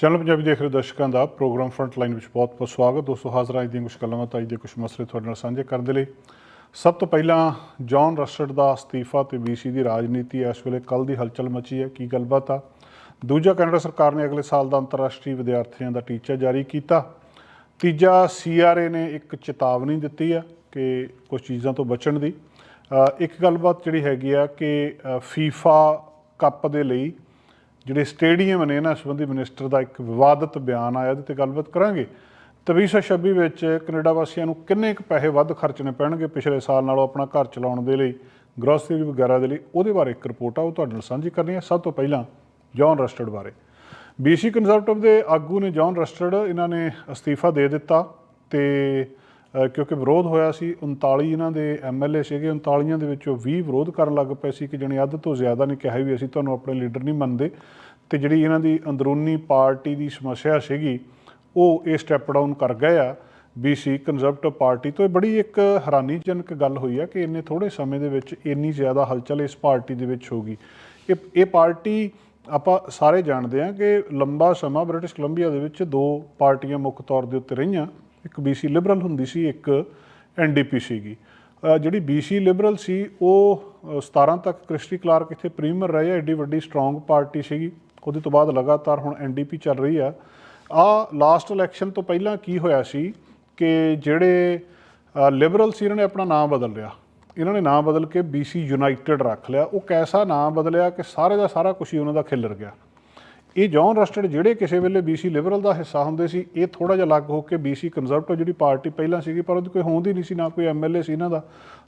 Channel Punjabi ਦੇਖ ਰਹੇ ਦਰਸ਼ਕਾਂ ਦਾ ਪ੍ਰੋਗਰਾਮ ਫਰੰਟ ਲਾਈਨ ਵਿੱਚ ਬਹੁਤ ਬਹੁਤ ਸਵਾਗਤ। ਦੋਸਤੋ, ਹਾਜ਼ਰ ਅੱਜ ਦੀਆਂ ਕੁਝ ਗੱਲਾਂ ਅੱਜ ਦੇ ਕੁਝ ਮਸਲੇ ਤੁਹਾਡੇ ਨਾਲ ਸਾਂਝੇ ਕਰਨ ਦੇ ਲਈ। ਸਭ ਤੋਂ ਪਹਿਲਾਂ ਜੌਨ ਰਸਟਡ ਦਾ ਅਸਤੀਫਾ ਤੇ ਬੀਸੀ ਦੀ ਰਾਜਨੀਤੀ ਇਸ ਵੇਲੇ ਕੱਲ ਦੀ ਹਲਚਲ ਮਚੀ ਹੈ। ਕੀ ਗੱਲਬਾਤ ਆ? ਦੂਜਾ ਕੈਨੇਡਾ ਸਰਕਾਰ ਨੇ ਅਗਲੇ ਸਾਲ ਦਾ ਅੰਤਰਰਾਸ਼ਟਰੀ ਵਿਦਿਆਰਥੀਆਂ ਦਾ ਟੀਚਾ ਜਾਰੀ ਕੀਤਾ। ਤੀਜਾ ਸੀਆਰਏ ਨੇ ਇੱਕ ਚੇਤਾਵਨੀ ਦਿੱਤੀ ਆ ਕਿ ਕੁਝ ਚੀਜ਼ਾਂ ਤੋਂ ਬਚਣ ਦੀ। ਇੱਕ ਗੱਲਬਾਤ ਜਿਹੜੀ ਹੈਗੀ ਆ ਕਿ ਫੀਫਾ ਕੱਪ ਦੇ ਲਈ ਜਿਹੜੇ ਸਟੇਡੀਅਮ ਨੇ ਇਹਨਾਂ ਸੰਬੰਧੀ ਮਿਨਿਸਟਰ ਦਾ ਇੱਕ ਵਿਵਾਦਤ ਬਿਆਨ ਆਇਆ ਉਹਦੇ ਤੇ ਗੱਲਬਾਤ ਕਰਾਂਗੇ। ਤੇ 2026 ਵਿੱਚ ਕੈਨੇਡਾ ਵਾਸੀਆਂ ਨੂੰ ਕਿੰਨੇ ਕੁ ਪੈਸੇ ਵੱਧ ਖਰਚਣੇ ਪੈਣਗੇ ਪਿਛਲੇ ਸਾਲ ਨਾਲੋਂ ਆਪਣਾ ਘਰ ਚਲਾਉਣ ਦੇ ਲਈ ਗਰੋਸਰੀ ਵਗੈਰਾ ਦੇ ਲਈ, ਉਹਦੇ ਬਾਰੇ ਇੱਕ ਰਿਪੋਰਟ ਆ, ਉਹ ਤੁਹਾਡੇ ਨਾਲ ਸਾਂਝੀ ਕਰਨੀ ਹੈ ਸਭ ਤੋਂ ਪਹਿਲਾਂ ਜੌਨ ਰਸਟਡ ਬਾਰੇ। ਬੀਸੀ ਕੰਜ਼ਰਵੇਟਿਵ ਦੇ ਆਗੂ ਨੇ ਜੌਨ ਰਸਟਡ, ਇਹਨਾਂ ਨੇ ਅਸਤੀਫਾ ਦੇ ਦਿੱਤਾ ਤੇ ਕਿਉਂਕਿ ਵਿਰੋਧ ਹੋਇਆ ਸੀ 39 ਇਹਨਾਂ ਦੇ ਐਮਐਲਏ ਸੀਗੇ 39 ਦੇ ਵਿੱਚੋਂ 20 ਵਿਰੋਧ ਕਰਨ ਲੱਗ ਪਏ ਸੀ ਕਿ ਜਣੀ ਅੱਧ ਤੋਂ ਜ਼ਿਆਦਾ ਨੇ ਕਿਹਾ ਵੀ ਅਸੀਂ ਤੁਹਾਨੂੰ ਆਪਣੇ ਲੀਡਰ ਨਹੀਂ ਮੰਨਦੇ। ਤੇ ਜਿਹੜੀ ਇਹਨਾਂ ਦੀ ਅੰਦਰੂਨੀ ਪਾਰਟੀ ਦੀ ਸਮੱਸਿਆ ਸੀਗੀ, ਉਹ ਇਹ ਸਟੈਪ ਡਾਊਨ ਕਰ ਗਏ ਆ ਬੀਸੀ ਕੰਜ਼ਰਵੇਟਿਵ ਪਾਰਟੀ ਤੋਂ। ਇਹ ਬੜੀ ਇੱਕ ਹੈਰਾਨੀਜਨਕ ਗੱਲ ਹੋਈ ਆ ਕਿ ਇੰਨੇ ਥੋੜੇ ਸਮੇਂ ਦੇ ਵਿੱਚ ਇੰਨੀ ਜ਼ਿਆਦਾ ਹਲਚਲ ਇਸ ਪਾਰਟੀ ਦੇ ਵਿੱਚ ਹੋ ਗਈ। ਇਹ ਇਹ ਪਾਰਟੀ ਆਪਾਂ ਸਾਰੇ ਜਾਣਦੇ ਹਾਂ ਕਿ ਲੰਬਾ ਸਮਾਂ ਬ੍ਰਿਟਿਸ਼ ਕੋਲੰਬੀਆ ਦੇ ਵਿੱਚ ਦੋ ਪਾਰਟੀਆਂ ਮੁੱਖ ਤੌਰ ਦੇ ਉੱਤੇ ਰਹੀਆਂ। ਇੱਕ ਬੀਸੀ ਲਿਬਰਲ ਹੁੰਦੀ ਸੀ ਇੱਕ ਐਨਡੀਪੀ ਸੀਗੀ। ਅ, ਜਿਹੜੀ ਬੀਸੀ ਲਿਬਰਲ ਸੀ ਉਹ ਅ, 17 ਤੱਕ ਕ੍ਰਿਸਟੀ ਕਲਾਰਕ ਇੱਥੇ ਪ੍ਰੀਮੀਅਰ ਰਹੇ ਆ ਐਡੀ ਵੱਡੀ ਸਟਰੋਂਗ ਪਾਰਟੀ ਸੀਗੀ। ਉਹਦੇ ਤੋਂ ਬਾਅਦ ਲਗਾਤਾਰ ਹੁਣ ਐਨਡੀਪੀ ਚੱਲ ਰਹੀ ਆ। ਆ ਲਾਸਟ ਇਲੈਕਸ਼ਨ ਤੋਂ ਪਹਿਲਾਂ ਕੀ ਹੋਇਆ ਸੀ ਕਿ ਜਿਹੜੇ ਲਿਬਰਲ ਸੀ ਇਹਨਾਂ ਨੇ ਆਪਣਾ ਨਾਮ ਬਦਲ ਲਿਆ। ਇਹਨਾਂ ਨੇ ਨਾਮ ਬਦਲ ਕੇ BC ਯੂਨਾਈਟਿਡ ਰੱਖ ਲਿਆ। ਉਹ ਕੈਸਾ ਨਾਮ ਬਦਲਿਆ ਕਿ ਸਾਰੇ ਦਾ ਸਾਰਾ ਕੁਝ ਹੀ ਉਹਨਾਂ ਦਾ ਖਿਲਰ ਗਿਆ। ਇਹ ਜੌਨ ਰਸਟਡ ਜਿਹੜੇ ਕਿਸੇ ਵੇਲੇ BC ਲਿਬਰਲ ਦਾ ਹਿੱਸਾ ਹੁੰਦੇ ਸੀ, ਇਹ ਥੋੜਾ ਜਿਹਾ ਅਲੱਗ ਹੋ ਕੇ BC ਕੰਜ਼ਰਵੇਟਿਵ ਜਿਹੜੀ ਪਾਰਟੀ ਪਹਿਲਾਂ ਸੀਗੀ, ਪਰ ਉਹਦੀ ਕੋਈ ਹੋਂਦ ਹੀ ਨਹੀਂ ਸੀ, ਨਾ ਕੋਈ ਐਮਐਲਏ ਸੀ ਇਹਨਾਂ ਦਾ,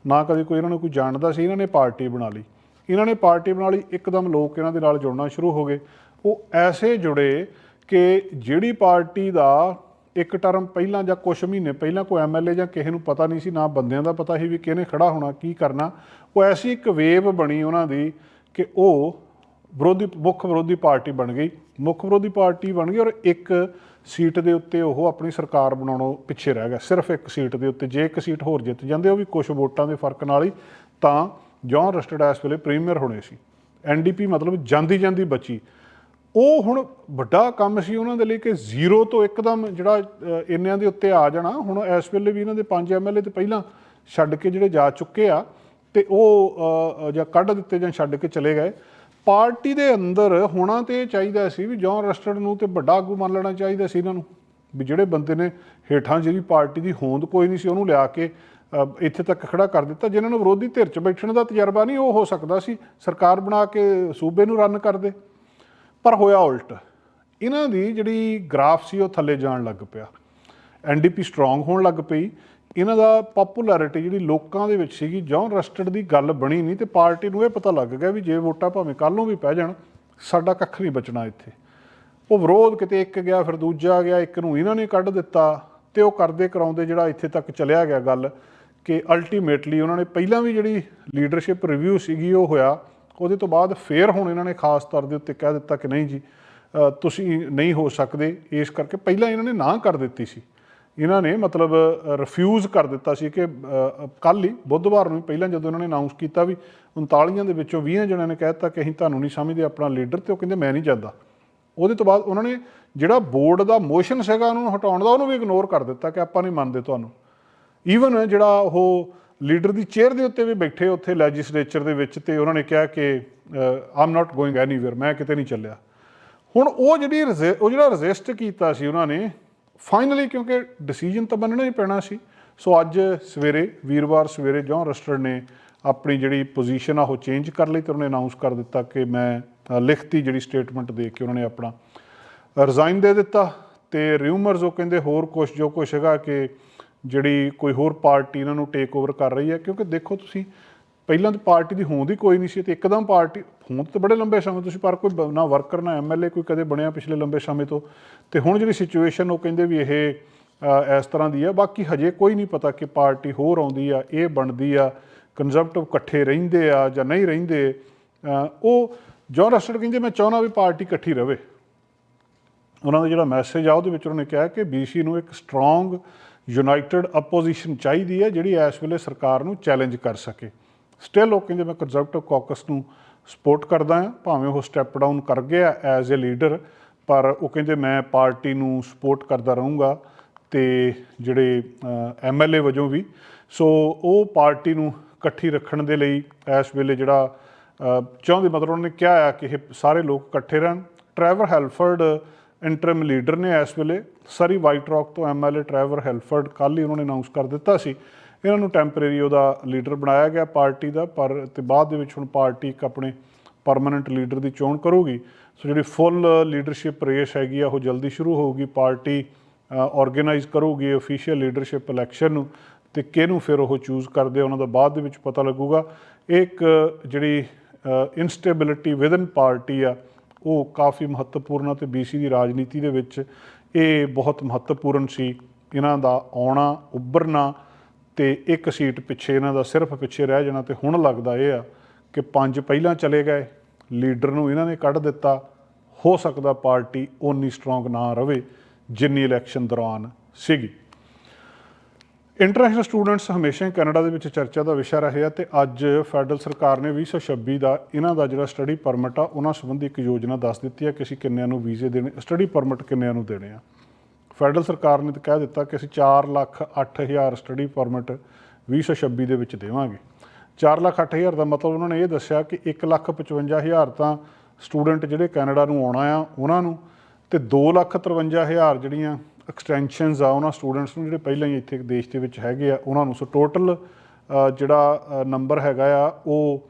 ਨਾ ਕਦੇ ਕੋਈ ਇਹਨਾਂ ਨੂੰ ਕੋਈ ਜਾਣਦਾ ਸੀ, ਇਹਨਾਂ ਨੇ ਪਾਰਟੀ ਬਣਾ ਲਈ। ਇਹਨਾਂ ਨੇ ਪਾਰਟੀ ਬਣਾ ਲਈ, ਇੱਕਦਮ ਲੋਕ ਇਹਨਾਂ ਦੇ ਨਾਲ ਜੁੜਨਾ ਸ਼ੁਰੂ ਹੋ ਗਏ। ਉਹ ਐਸੇ ਜੁੜੇ ਕਿ ਜਿਹੜੀ ਪਾਰਟੀ ਦਾ ਇੱਕ ਟਰਮ ਪਹਿਲਾਂ ਜਾਂ ਕੁਝ ਮਹੀਨੇ ਪਹਿਲਾਂ ਕੋਈ ਐਮਐਲਏ ਜਾਂ ਕਿਸੇ ਨੂੰ ਪਤਾ ਨਹੀਂ ਸੀ, ਨਾ ਬੰਦਿਆਂ ਦਾ ਪਤਾ ਸੀ ਵੀ ਕਿਹਨੇ ਖੜਾ ਹੋਣਾ, ਕੀ ਕਰਨਾ, ਉਹ ਐਸੀ ਇੱਕ ਵੇਵ ਬਣੀ ਉਹਨਾਂ ਦੀ ਕਿ ਉਹ ਵਿਰੋਧੀ, ਮੁੱਖ ਵਿਰੋਧੀ ਪਾਰਟੀ ਬਣ ਗਈ। ਮੁੱਖ ਵਿਰੋਧੀ ਪਾਰਟੀ ਬਣ ਗਈ ਔਰ ਇੱਕ ਸੀਟ ਦੇ ਉੱਤੇ ਉਹ ਆਪਣੀ ਸਰਕਾਰ ਬਣਾਉਣੋਂ ਪਿੱਛੇ ਰਹਿ ਗਿਆ। ਸਿਰਫ ਇੱਕ ਸੀਟ ਦੇ ਉੱਤੇ। ਜੇ ਇੱਕ ਸੀਟ ਹੋਰ ਜਿੱਤ ਜਾਂਦੇ ਉਹ ਵੀ ਕੁਝ ਵੋਟਾਂ ਦੇ ਫ਼ਰਕ ਨਾਲ ਹੀ, ਤਾਂ ਜੌਨ ਰਸਟਡ ਇਸ ਵੇਲੇ ਪ੍ਰੀਮੀਅਰ ਹੋਣੇ ਸੀ। ਐਨਡੀਪੀ ਮਤਲਬ ਜਾਂਦੀ ਜਾਂਦੀ ਬਚੀ। ਉਹ ਹੁਣ ਵੱਡਾ ਕੰਮ ਸੀ ਉਹਨਾਂ ਦੇ ਲਈ ਕਿ ਜ਼ੀਰੋ ਤੋਂ ਇੱਕਦਮ ਜਿਹੜਾ ਇੰਨਿਆਂ ਦੇ ਉੱਤੇ ਆ ਜਾਣਾ। ਹੁਣ ਇਸ ਵੇਲੇ ਵੀ ਇਹਨਾਂ ਦੇ ਪੰਜ ਐਮਐਲਏ ਤੇ ਪਹਿਲਾਂ ਛੱਡ ਕੇ ਜਿਹੜੇ ਜਾ ਚੁੱਕੇ ਆ, ਤੇ ਉਹ ਜਾਂ ਕੱਢ ਦਿੱਤੇ ਜਾਂ ਛੱਡ ਕੇ ਚਲੇ ਗਏ। ਪਾਰਟੀ ਦੇ ਅੰਦਰ ਹੋਣਾ ਤੇ ਇਹ ਚਾਹੀਦਾ ਸੀ ਵੀ ਜੌਨ ਰਸਟਡ ਨੂੰ ਤੇ ਵੱਡਾ ਆਗੂ ਮੰਨ ਲੈਣਾ ਚਾਹੀਦਾ ਸੀ ਇਹਨਾਂ ਨੂੰ। ਵੀ ਜਿਹੜੇ ਬੰਦੇ ਨੇ ਹੇਠਾਂ ਜਿਹੜੀ ਪਾਰਟੀ ਦੀ ਹੋਂਦ ਕੋਈ ਨਹੀਂ ਸੀ, ਉਹਨੂੰ ਲਿਆ ਕੇ ਇੱਥੇ ਤੱਕ ਖੜਾ ਕਰ ਦਿੱਤਾ। ਜਿਨ੍ਹਾਂ ਨੂੰ ਵਿਰੋਧੀ ਧਿਰ 'ਚ ਬੈਠਣ ਦਾ ਤਜਰਬਾ ਨਹੀਂ, ਉਹ ਹੋ ਸਕਦਾ ਸੀ ਸਰਕਾਰ ਬਣਾ ਕੇ ਸੂਬੇ ਨੂੰ ਰਨ ਕਰਦੇ ਪਰ ਹੋਇਆ ਉਲਟ। ਇਹਨਾਂ ਦੀ ਜਿਹੜੀ ਗ੍ਰਾਫ ਸੀ, ਉਹ ਥੱਲੇ ਜਾਣ ਲੱਗ ਪਿਆ। ਐਨਡੀਪੀ ਸਟਰੋਂਗ ਹੋਣ ਲੱਗ ਪਈ। ਇਹਨਾਂ ਦਾ ਪਪੂਲੈਰਿਟੀ ਜਿਹੜੀ ਲੋਕਾਂ ਦੇ ਵਿੱਚ ਸੀਗੀ ਜੌਨ ਰਸਟਡ ਦੀ ਗੱਲ ਬਣੀ ਨਹੀਂ ਤੇ ਪਾਰਟੀ ਨੂੰ ਇਹ ਪਤਾ ਲੱਗ ਗਿਆ ਵੀ ਜੇ ਵੋਟਾਂ ਭਾਵੇਂ ਕੱਲ ਨੂੰ ਵੀ ਪੈ ਜਾਣ, ਸਾਡਾ ਕੱਖ ਨਹੀਂ ਬਚਣਾ ਇੱਥੇ। ਉਹ ਵਿਰੋਧ ਕਿਤੇ ਇੱਕ ਗਿਆ, ਫਿਰ ਦੂਜਾ ਗਿਆ, ਇੱਕ ਨੂੰ ਇਹਨਾਂ ਨੇ ਕੱਢ ਦਿੱਤਾ ਤੇ ਉਹ ਕਰਦੇ ਕਰਾਉਂਦੇ ਜਿਹੜਾ ਇੱਥੇ ਤੱਕ ਚਲਿਆ ਗਿਆ ਗੱਲ ਕਿ ਅਲਟੀਮੇਟਲੀ ਉਹਨਾਂ ਨੇ ਪਹਿਲਾਂ ਵੀ ਜਿਹੜੀ ਲੀਡਰਸ਼ਿਪ ਰਿਵਿਊ ਸੀਗੀ ਉਹ ਹੋਇਆ, ਉਹਦੇ ਤੋਂ ਬਾਅਦ ਫੇਰ ਹੁਣ ਇਹਨਾਂ ਨੇ ਖਾਸ ਤੌਰ ਦੇ ਉੱਤੇ ਕਹਿ ਦਿੱਤਾ ਕਿ ਨਹੀਂ ਜੀ ਤੁਸੀਂ ਨਹੀਂ ਹੋ ਸਕਦੇ, ਇਸ ਕਰਕੇ ਪਹਿਲਾਂ ਇਹਨਾਂ ਨੇ ਨਾ ਕਰ ਦਿੱਤੀ ਸੀ। ਇਹਨਾਂ ਨੇ ਮਤਲਬ ਰਿਫਿਊਜ਼ ਕਰ ਦਿੱਤਾ ਸੀ ਕਿ ਕੱਲ ਹੀ, ਬੁੱਧਵਾਰ ਨੂੰ ਪਹਿਲਾਂ ਜਦੋਂ ਇਹਨਾਂ ਨੇ ਅਨਾਉਂਸ ਕੀਤਾ ਵੀ 39 ਦੇ ਵਿੱਚੋਂ 20 ਜਣਿਆਂ ਨੇ ਕਹਿ ਦਿੱਤਾ ਕਿ ਅਸੀਂ ਤੁਹਾਨੂੰ ਨਹੀਂ ਸਮਝਦੇ, ਆਪਣਾ ਲੀਡਰ ਤੇ, ਉਹ ਕਹਿੰਦੇ ਮੈਂ ਨਹੀਂ ਜਾਂਦਾ। ਉਹਦੇ ਤੋਂ ਬਾਅਦ ਉਹਨਾਂ ਨੇ ਜਿਹੜਾ ਬੋਰਡ ਦਾ ਮੋਸ਼ਨ ਸੀਗਾ ਉਹਨੂੰ ਹਟਾਉਣ ਦਾ, ਉਹਨੂੰ ਵੀ ਇਗਨੋਰ ਕਰ ਦਿੱਤਾ ਕਿ ਆਪਾਂ ਨਹੀਂ ਮੰਨਦੇ ਤੁਹਾਨੂੰ। ਈਵਨ ਜਿਹੜਾ ਉਹ ਲੀਡਰ ਦੀ ਚੇਅਰ ਦੇ ਉੱਤੇ ਵੀ ਬੈਠੇ ਉੱਥੇ ਲੈਜਿਸਲੇਚਰ ਦੇ ਵਿੱਚ ਤੇ ਉਹਨਾਂ ਨੇ ਕਿਹਾ ਕਿ ਆਮ ਨਾਟ ਗੋਇੰਗ ਐਨੀਵੇਅਰ ਮੈਂ ਕਿਤੇ ਨਹੀਂ ਚੱਲਿਆ। ਹੁਣ ਉਹ ਜਿਹੜੀ ਰਜ਼ि- ਉਹ ਜਿਹੜਾ ਰੈਜ਼ਿਸਟ ਕੀਤਾ ਸੀ ਉਹਨਾਂ ਨੇ ਫਾਈਨਲੀ ਕਿਉਂਕਿ ਡਿਸੀਜਨ ਤਾਂ ਬੰਨਣਾ ਹੀ ਪੈਣਾ ਸੀ। ਸੋ ਅੱਜ ਸਵੇਰੇ, ਵੀਰਵਾਰ ਸਵੇਰੇ ਜੌਨ ਰਸਟਰ ਨੇ ਆਪਣੀ ਜਿਹੜੀ ਪੋਜੀਸ਼ਨ ਆ, ਉਹ ਚੇਂਜ ਕਰ ਲਈ ਤੇ ਉਹਨੇ ਅਨਾਉਂਸ ਕਰ ਦਿੱਤਾ ਕਿ ਮੈਂ ਲਿਖਤੀ ਜਿਹੜੀ ਸਟੇਟਮੈਂਟ ਦੇ ਕੇ ਉਹਨਾਂ ਨੇ ਆਪਣਾ ਰਿਜ਼ਾਈਨ ਦੇ ਦਿੱਤਾ। ਤੇ ਰਿਊਮਰਸ ਉਹ ਕਹਿੰਦੇ ਹੋਰ ਕੁਝ ਜੋ ਕੁਛ ਹੈਗਾ ਕਿ ਜਿਹੜੀ ਕੋਈ ਹੋਰ ਪਾਰਟੀ ਇਹਨਾਂ ਨੂੰ ਟੇਕ ਓਵਰ ਕਰ ਰਹੀ ਹੈ। ਕਿਉਂਕਿ ਦੇਖੋ ਤੁਸੀਂ ਪਹਿਲਾਂ ਤਾਂ ਪਾਰਟੀ ਦੀ ਹੋਂਦ ਹੀ ਕੋਈ ਨਹੀਂ ਸੀ ਤੇ ਇੱਕਦਮ ਪਾਰਟੀ, ਹੋਂਦ ਤਾਂ ਬੜੇ ਲੰਬੇ ਸਮੇਂ ਤੁਸੀਂ ਪਰ ਕੋਈ ਨਾ ਵਰਕਰ, ਨਾ ਐਮਐਲਏ ਕੋਈ ਕਦੇ ਬਣਿਆ ਪਿਛਲੇ ਲੰਬੇ ਸਮੇਂ ਤੋਂ। ਤੇ ਹੁਣ ਜਿਹੜੀ ਸਿਚੁਏਸ਼ਨ ਉਹ ਕਹਿੰਦੇ ਵੀ ਇਹ ਇਸ ਤਰ੍ਹਾਂ ਦੀ ਆ। ਬਾਕੀ ਹਜੇ ਕੋਈ ਨਹੀਂ ਪਤਾ ਕਿ ਪਾਰਟੀ ਹੋਰ ਆਉਂਦੀ ਆ, ਇਹ ਬਣਦੀ ਆ ਕੰਜ਼ਰਵੇਟਿਵ ਇਕੱਠੇ ਰਹਿੰਦੇ ਆ ਜਾਂ ਨਹੀਂ ਰਹਿੰਦੇ। ਉਹ ਜੌਨ ਰਸਟਡ ਕਹਿੰਦੇ, ਮੈਂ ਚਾਹੁੰਦਾ ਵੀ ਪਾਰਟੀ ਇਕੱਠੀ ਰਵੇ। ਉਹਨਾਂ ਦਾ ਜਿਹੜਾ ਮੈਸੇਜ ਆ, ਉਹਦੇ ਵਿੱਚ ਉਹਨਾਂ ਨੇ ਕਿਹਾ ਕਿ BC ਨੂੰ ਇੱਕ ਸਟਰੋਂਗ ਯੂਨਾਈਟਿਡ ਆਪੋਜੀਸ਼ਨ ਚਾਹੀਦੀ ਹੈ ਜਿਹੜੀ ਇਸ ਵੇਲੇ ਸਰਕਾਰ ਨੂੰ ਚੈਲੰਜ ਕਰ ਸਕੇ। ਸਟਿਲ ਉਹ ਕਹਿੰਦੇ ਮੈਂ ਕੰਜ਼ਰਵੇਟਿਵ ਕਾਕਸ ਨੂੰ ਸਪੋਰਟ ਕਰਦਾ ਹਾਂ, ਭਾਵੇਂ ਉਹ ਸਟੈਪ ਡਾਊਨ ਕਰ ਗਿਆ ਐਜ਼ ਅ ਲੀਡਰ ਪਰ ਉਹ ਕਹਿੰਦੇ ਮੈਂ ਪਾਰਟੀ ਨੂੰ ਸਪੋਰਟ ਕਰਦਾ ਰਹੂੰਗਾ ਤੇ ਜਿਹੜੇ ਐਮਐਲਏ ਵਜੋਂ ਵੀ। ਸੋ ਉਹ ਪਾਰਟੀ ਨੂੰ ਇਕੱਠੀ ਰੱਖਣ ਦੇ ਲਈ ਇਸ ਵੇਲੇ ਜਿਹੜਾ ਚਾਹੁੰਦੇ ਮਤਲਬ ਉਹਨਾਂ ਨੇ ਕਿਹਾ ਆ ਕਿ ਇਹ ਸਾਰੇ ਲੋਕ ਇਕੱਠੇ ਰਹਿਣ। ਟਰੈਵਰ ਹੈਲਫਰਡ ਇੰਟਰਮ ਲੀਡਰ ਨੇ ਇਸ ਵੇਲੇ। ਸਰੀ ਵਾਈਟ ਰੌਕ ਤੋਂ ਐਮਐਲਏ ਟਰੈਵਰ ਹੈਲਫਰਡ ਕੱਲ੍ਹ ਹੀ ਉਹਨਾਂ ਨੇ ਅਨਾਉਂਸ ਕਰ ਦਿੱਤਾ ਸੀ ਇਹਨਾਂ ਨੂੰ ਟੈਂਪਰੇਰੀ ਉਹਦਾ ਲੀਡਰ ਬਣਾਇਆ ਗਿਆ ਪਾਰਟੀ ਦਾ, ਪਰ ਤੇ ਬਾਅਦ ਦੇ ਵਿੱਚ ਹੁਣ ਪਾਰਟੀ ਇੱਕ ਆਪਣੇ ਪਰਮਨੈਂਟ ਲੀਡਰ ਦੀ ਚੋਣ ਕਰੂਗੀ। ਸੋ ਜਿਹੜੀ ਫੁੱਲ ਲੀਡਰਸ਼ਿਪ ਰੇਸ ਹੈਗੀ ਆ, ਉਹ ਜਲਦੀ ਸ਼ੁਰੂ ਹੋਊਗੀ, ਪਾਰਟੀ ਆਰਗੇਨਾਈਜ਼ ਕਰੂਗੀ ਅਫੀਸ਼ੀਅਲ ਲੀਡਰਸ਼ਿਪ ਇਲੈਕਸ਼ਨ ਨੂੰ ਤੇ ਕਿਹਨੂੰ ਫਿਰ ਉਹ ਚੂਜ਼ ਕਰਦੇ ਉਹਨਾਂ ਦਾ ਬਾਅਦ ਦੇ ਵਿੱਚ ਪਤਾ ਲੱਗੂਗਾ। ਇਹ ਇੱਕ ਜਿਹੜੀ ਇਨਸਟੇਬਿਲਿਟੀ ਵਿਦਨ ਪਾਰਟੀ ਆ, ਉਹ ਕਾਫੀ ਮਹੱਤਵਪੂਰਨ ਆ ਤੇ ਬੀਸੀ ਦੀ ਰਾਜਨੀਤੀ ਦੇ ਵਿੱਚ ਇਹ ਬਹੁਤ ਮਹੱਤਵਪੂਰਨ ਸੀ। ਇਹਨਾਂ ਦਾ ਆਉਣਾ, ਉੱਭਰਨਾ ਤੇ ਇੱਕ ਸੀਟ ਪਿੱਛੇ ਇਹਨਾਂ ਦਾ ਸਿਰਫ ਪਿੱਛੇ ਰਹਿ ਜਾਣਾ ਤੇ ਹੁਣ ਲੱਗਦਾ ਇਹ ਆ ਕਿ ਪੰਜ ਪਹਿਲਾਂ ਚਲੇ ਗਏ, ਲੀਡਰ ਨੂੰ ਇਹਨਾਂ ਨੇ ਕੱਢ ਦਿੱਤਾ, ਹੋ ਸਕਦਾ ਪਾਰਟੀ ਓਨੀ ਸਟਰੋਂਗ ਨਾ ਰਵੇ ਜਿੰਨੀ ਇਲੈਕਸ਼ਨ ਦੌਰਾਨ ਸੀਗੀ। ਇੰਟਰਨੈਸ਼ਨਲ ਸਟੂਡੈਂਟਸ ਹਮੇਸ਼ਾ ਹੀ ਕੈਨੇਡਾ ਦੇ ਵਿੱਚ ਚਰਚਾ ਦਾ ਵਿਸ਼ਾ ਰਹੇ ਆ ਤੇ ਅੱਜ ਫੈਡਰਲ ਸਰਕਾਰ ਨੇ 2026 ਦਾ ਇਹਨਾਂ ਦਾ ਜਿਹੜਾ ਸਟੱਡੀ ਪਰਮਿਟ ਆ, ਉਹਨਾਂ ਸੰਬੰਧੀ ਇੱਕ ਯੋਜਨਾ ਦੱਸ ਦਿੱਤੀ ਆ ਕਿ ਅਸੀਂ ਕਿੰਨਿਆਂ ਨੂੰ ਵੀਜ਼ੇ ਦੇਣੇ ਸਟੱਡੀ ਪਰਮਿਟ ਕਿੰਨਿਆਂ ਨੂੰ ਦੇਣੇ ਆ। ਫੈਡਰਲ ਸਰਕਾਰ ਨੇ ਤਾਂ ਕਹਿ ਦਿੱਤਾ ਕਿ ਅਸੀਂ 4 ਲੱਖ 8000 ਸਟੱਡੀ ਪਰਮਿਟ 2026 ਦੇ ਵਿੱਚ ਦੇਵਾਂਗੇ। 4 ਲੱਖ 8000 ਦਾ ਮਤਲਬ ਉਹਨਾਂ ਨੇ ਇਹ ਦੱਸਿਆ ਕਿ 1 ਲੱਖ 55000 ਤਾਂ ਸਟੂਡੈਂਟ ਜਿਹੜੇ ਕੈਨੇਡਾ ਨੂੰ ਆਉਣਾ ਆ ਉਹਨਾਂ ਨੂੰ ਤੇ 2 ਲੱਖ 53000 ਜਿਹੜੀਆਂ ਐਕਸਟੈਂਸ਼ਨਸ ਆ ਉਹਨਾਂ ਸਟੂਡੈਂਟਸ ਨੂੰ ਜਿਹੜੇ ਪਹਿਲਾਂ ਹੀ ਇੱਥੇ ਦੇਸ਼ ਦੇ ਵਿੱਚ ਹੈਗੇ ਆ ਉਹਨਾਂ ਨੂੰ। ਸੋ ਟੋਟਲ ਜਿਹੜਾ ਨੰਬਰ ਹੈਗਾ ਆ ਉਹ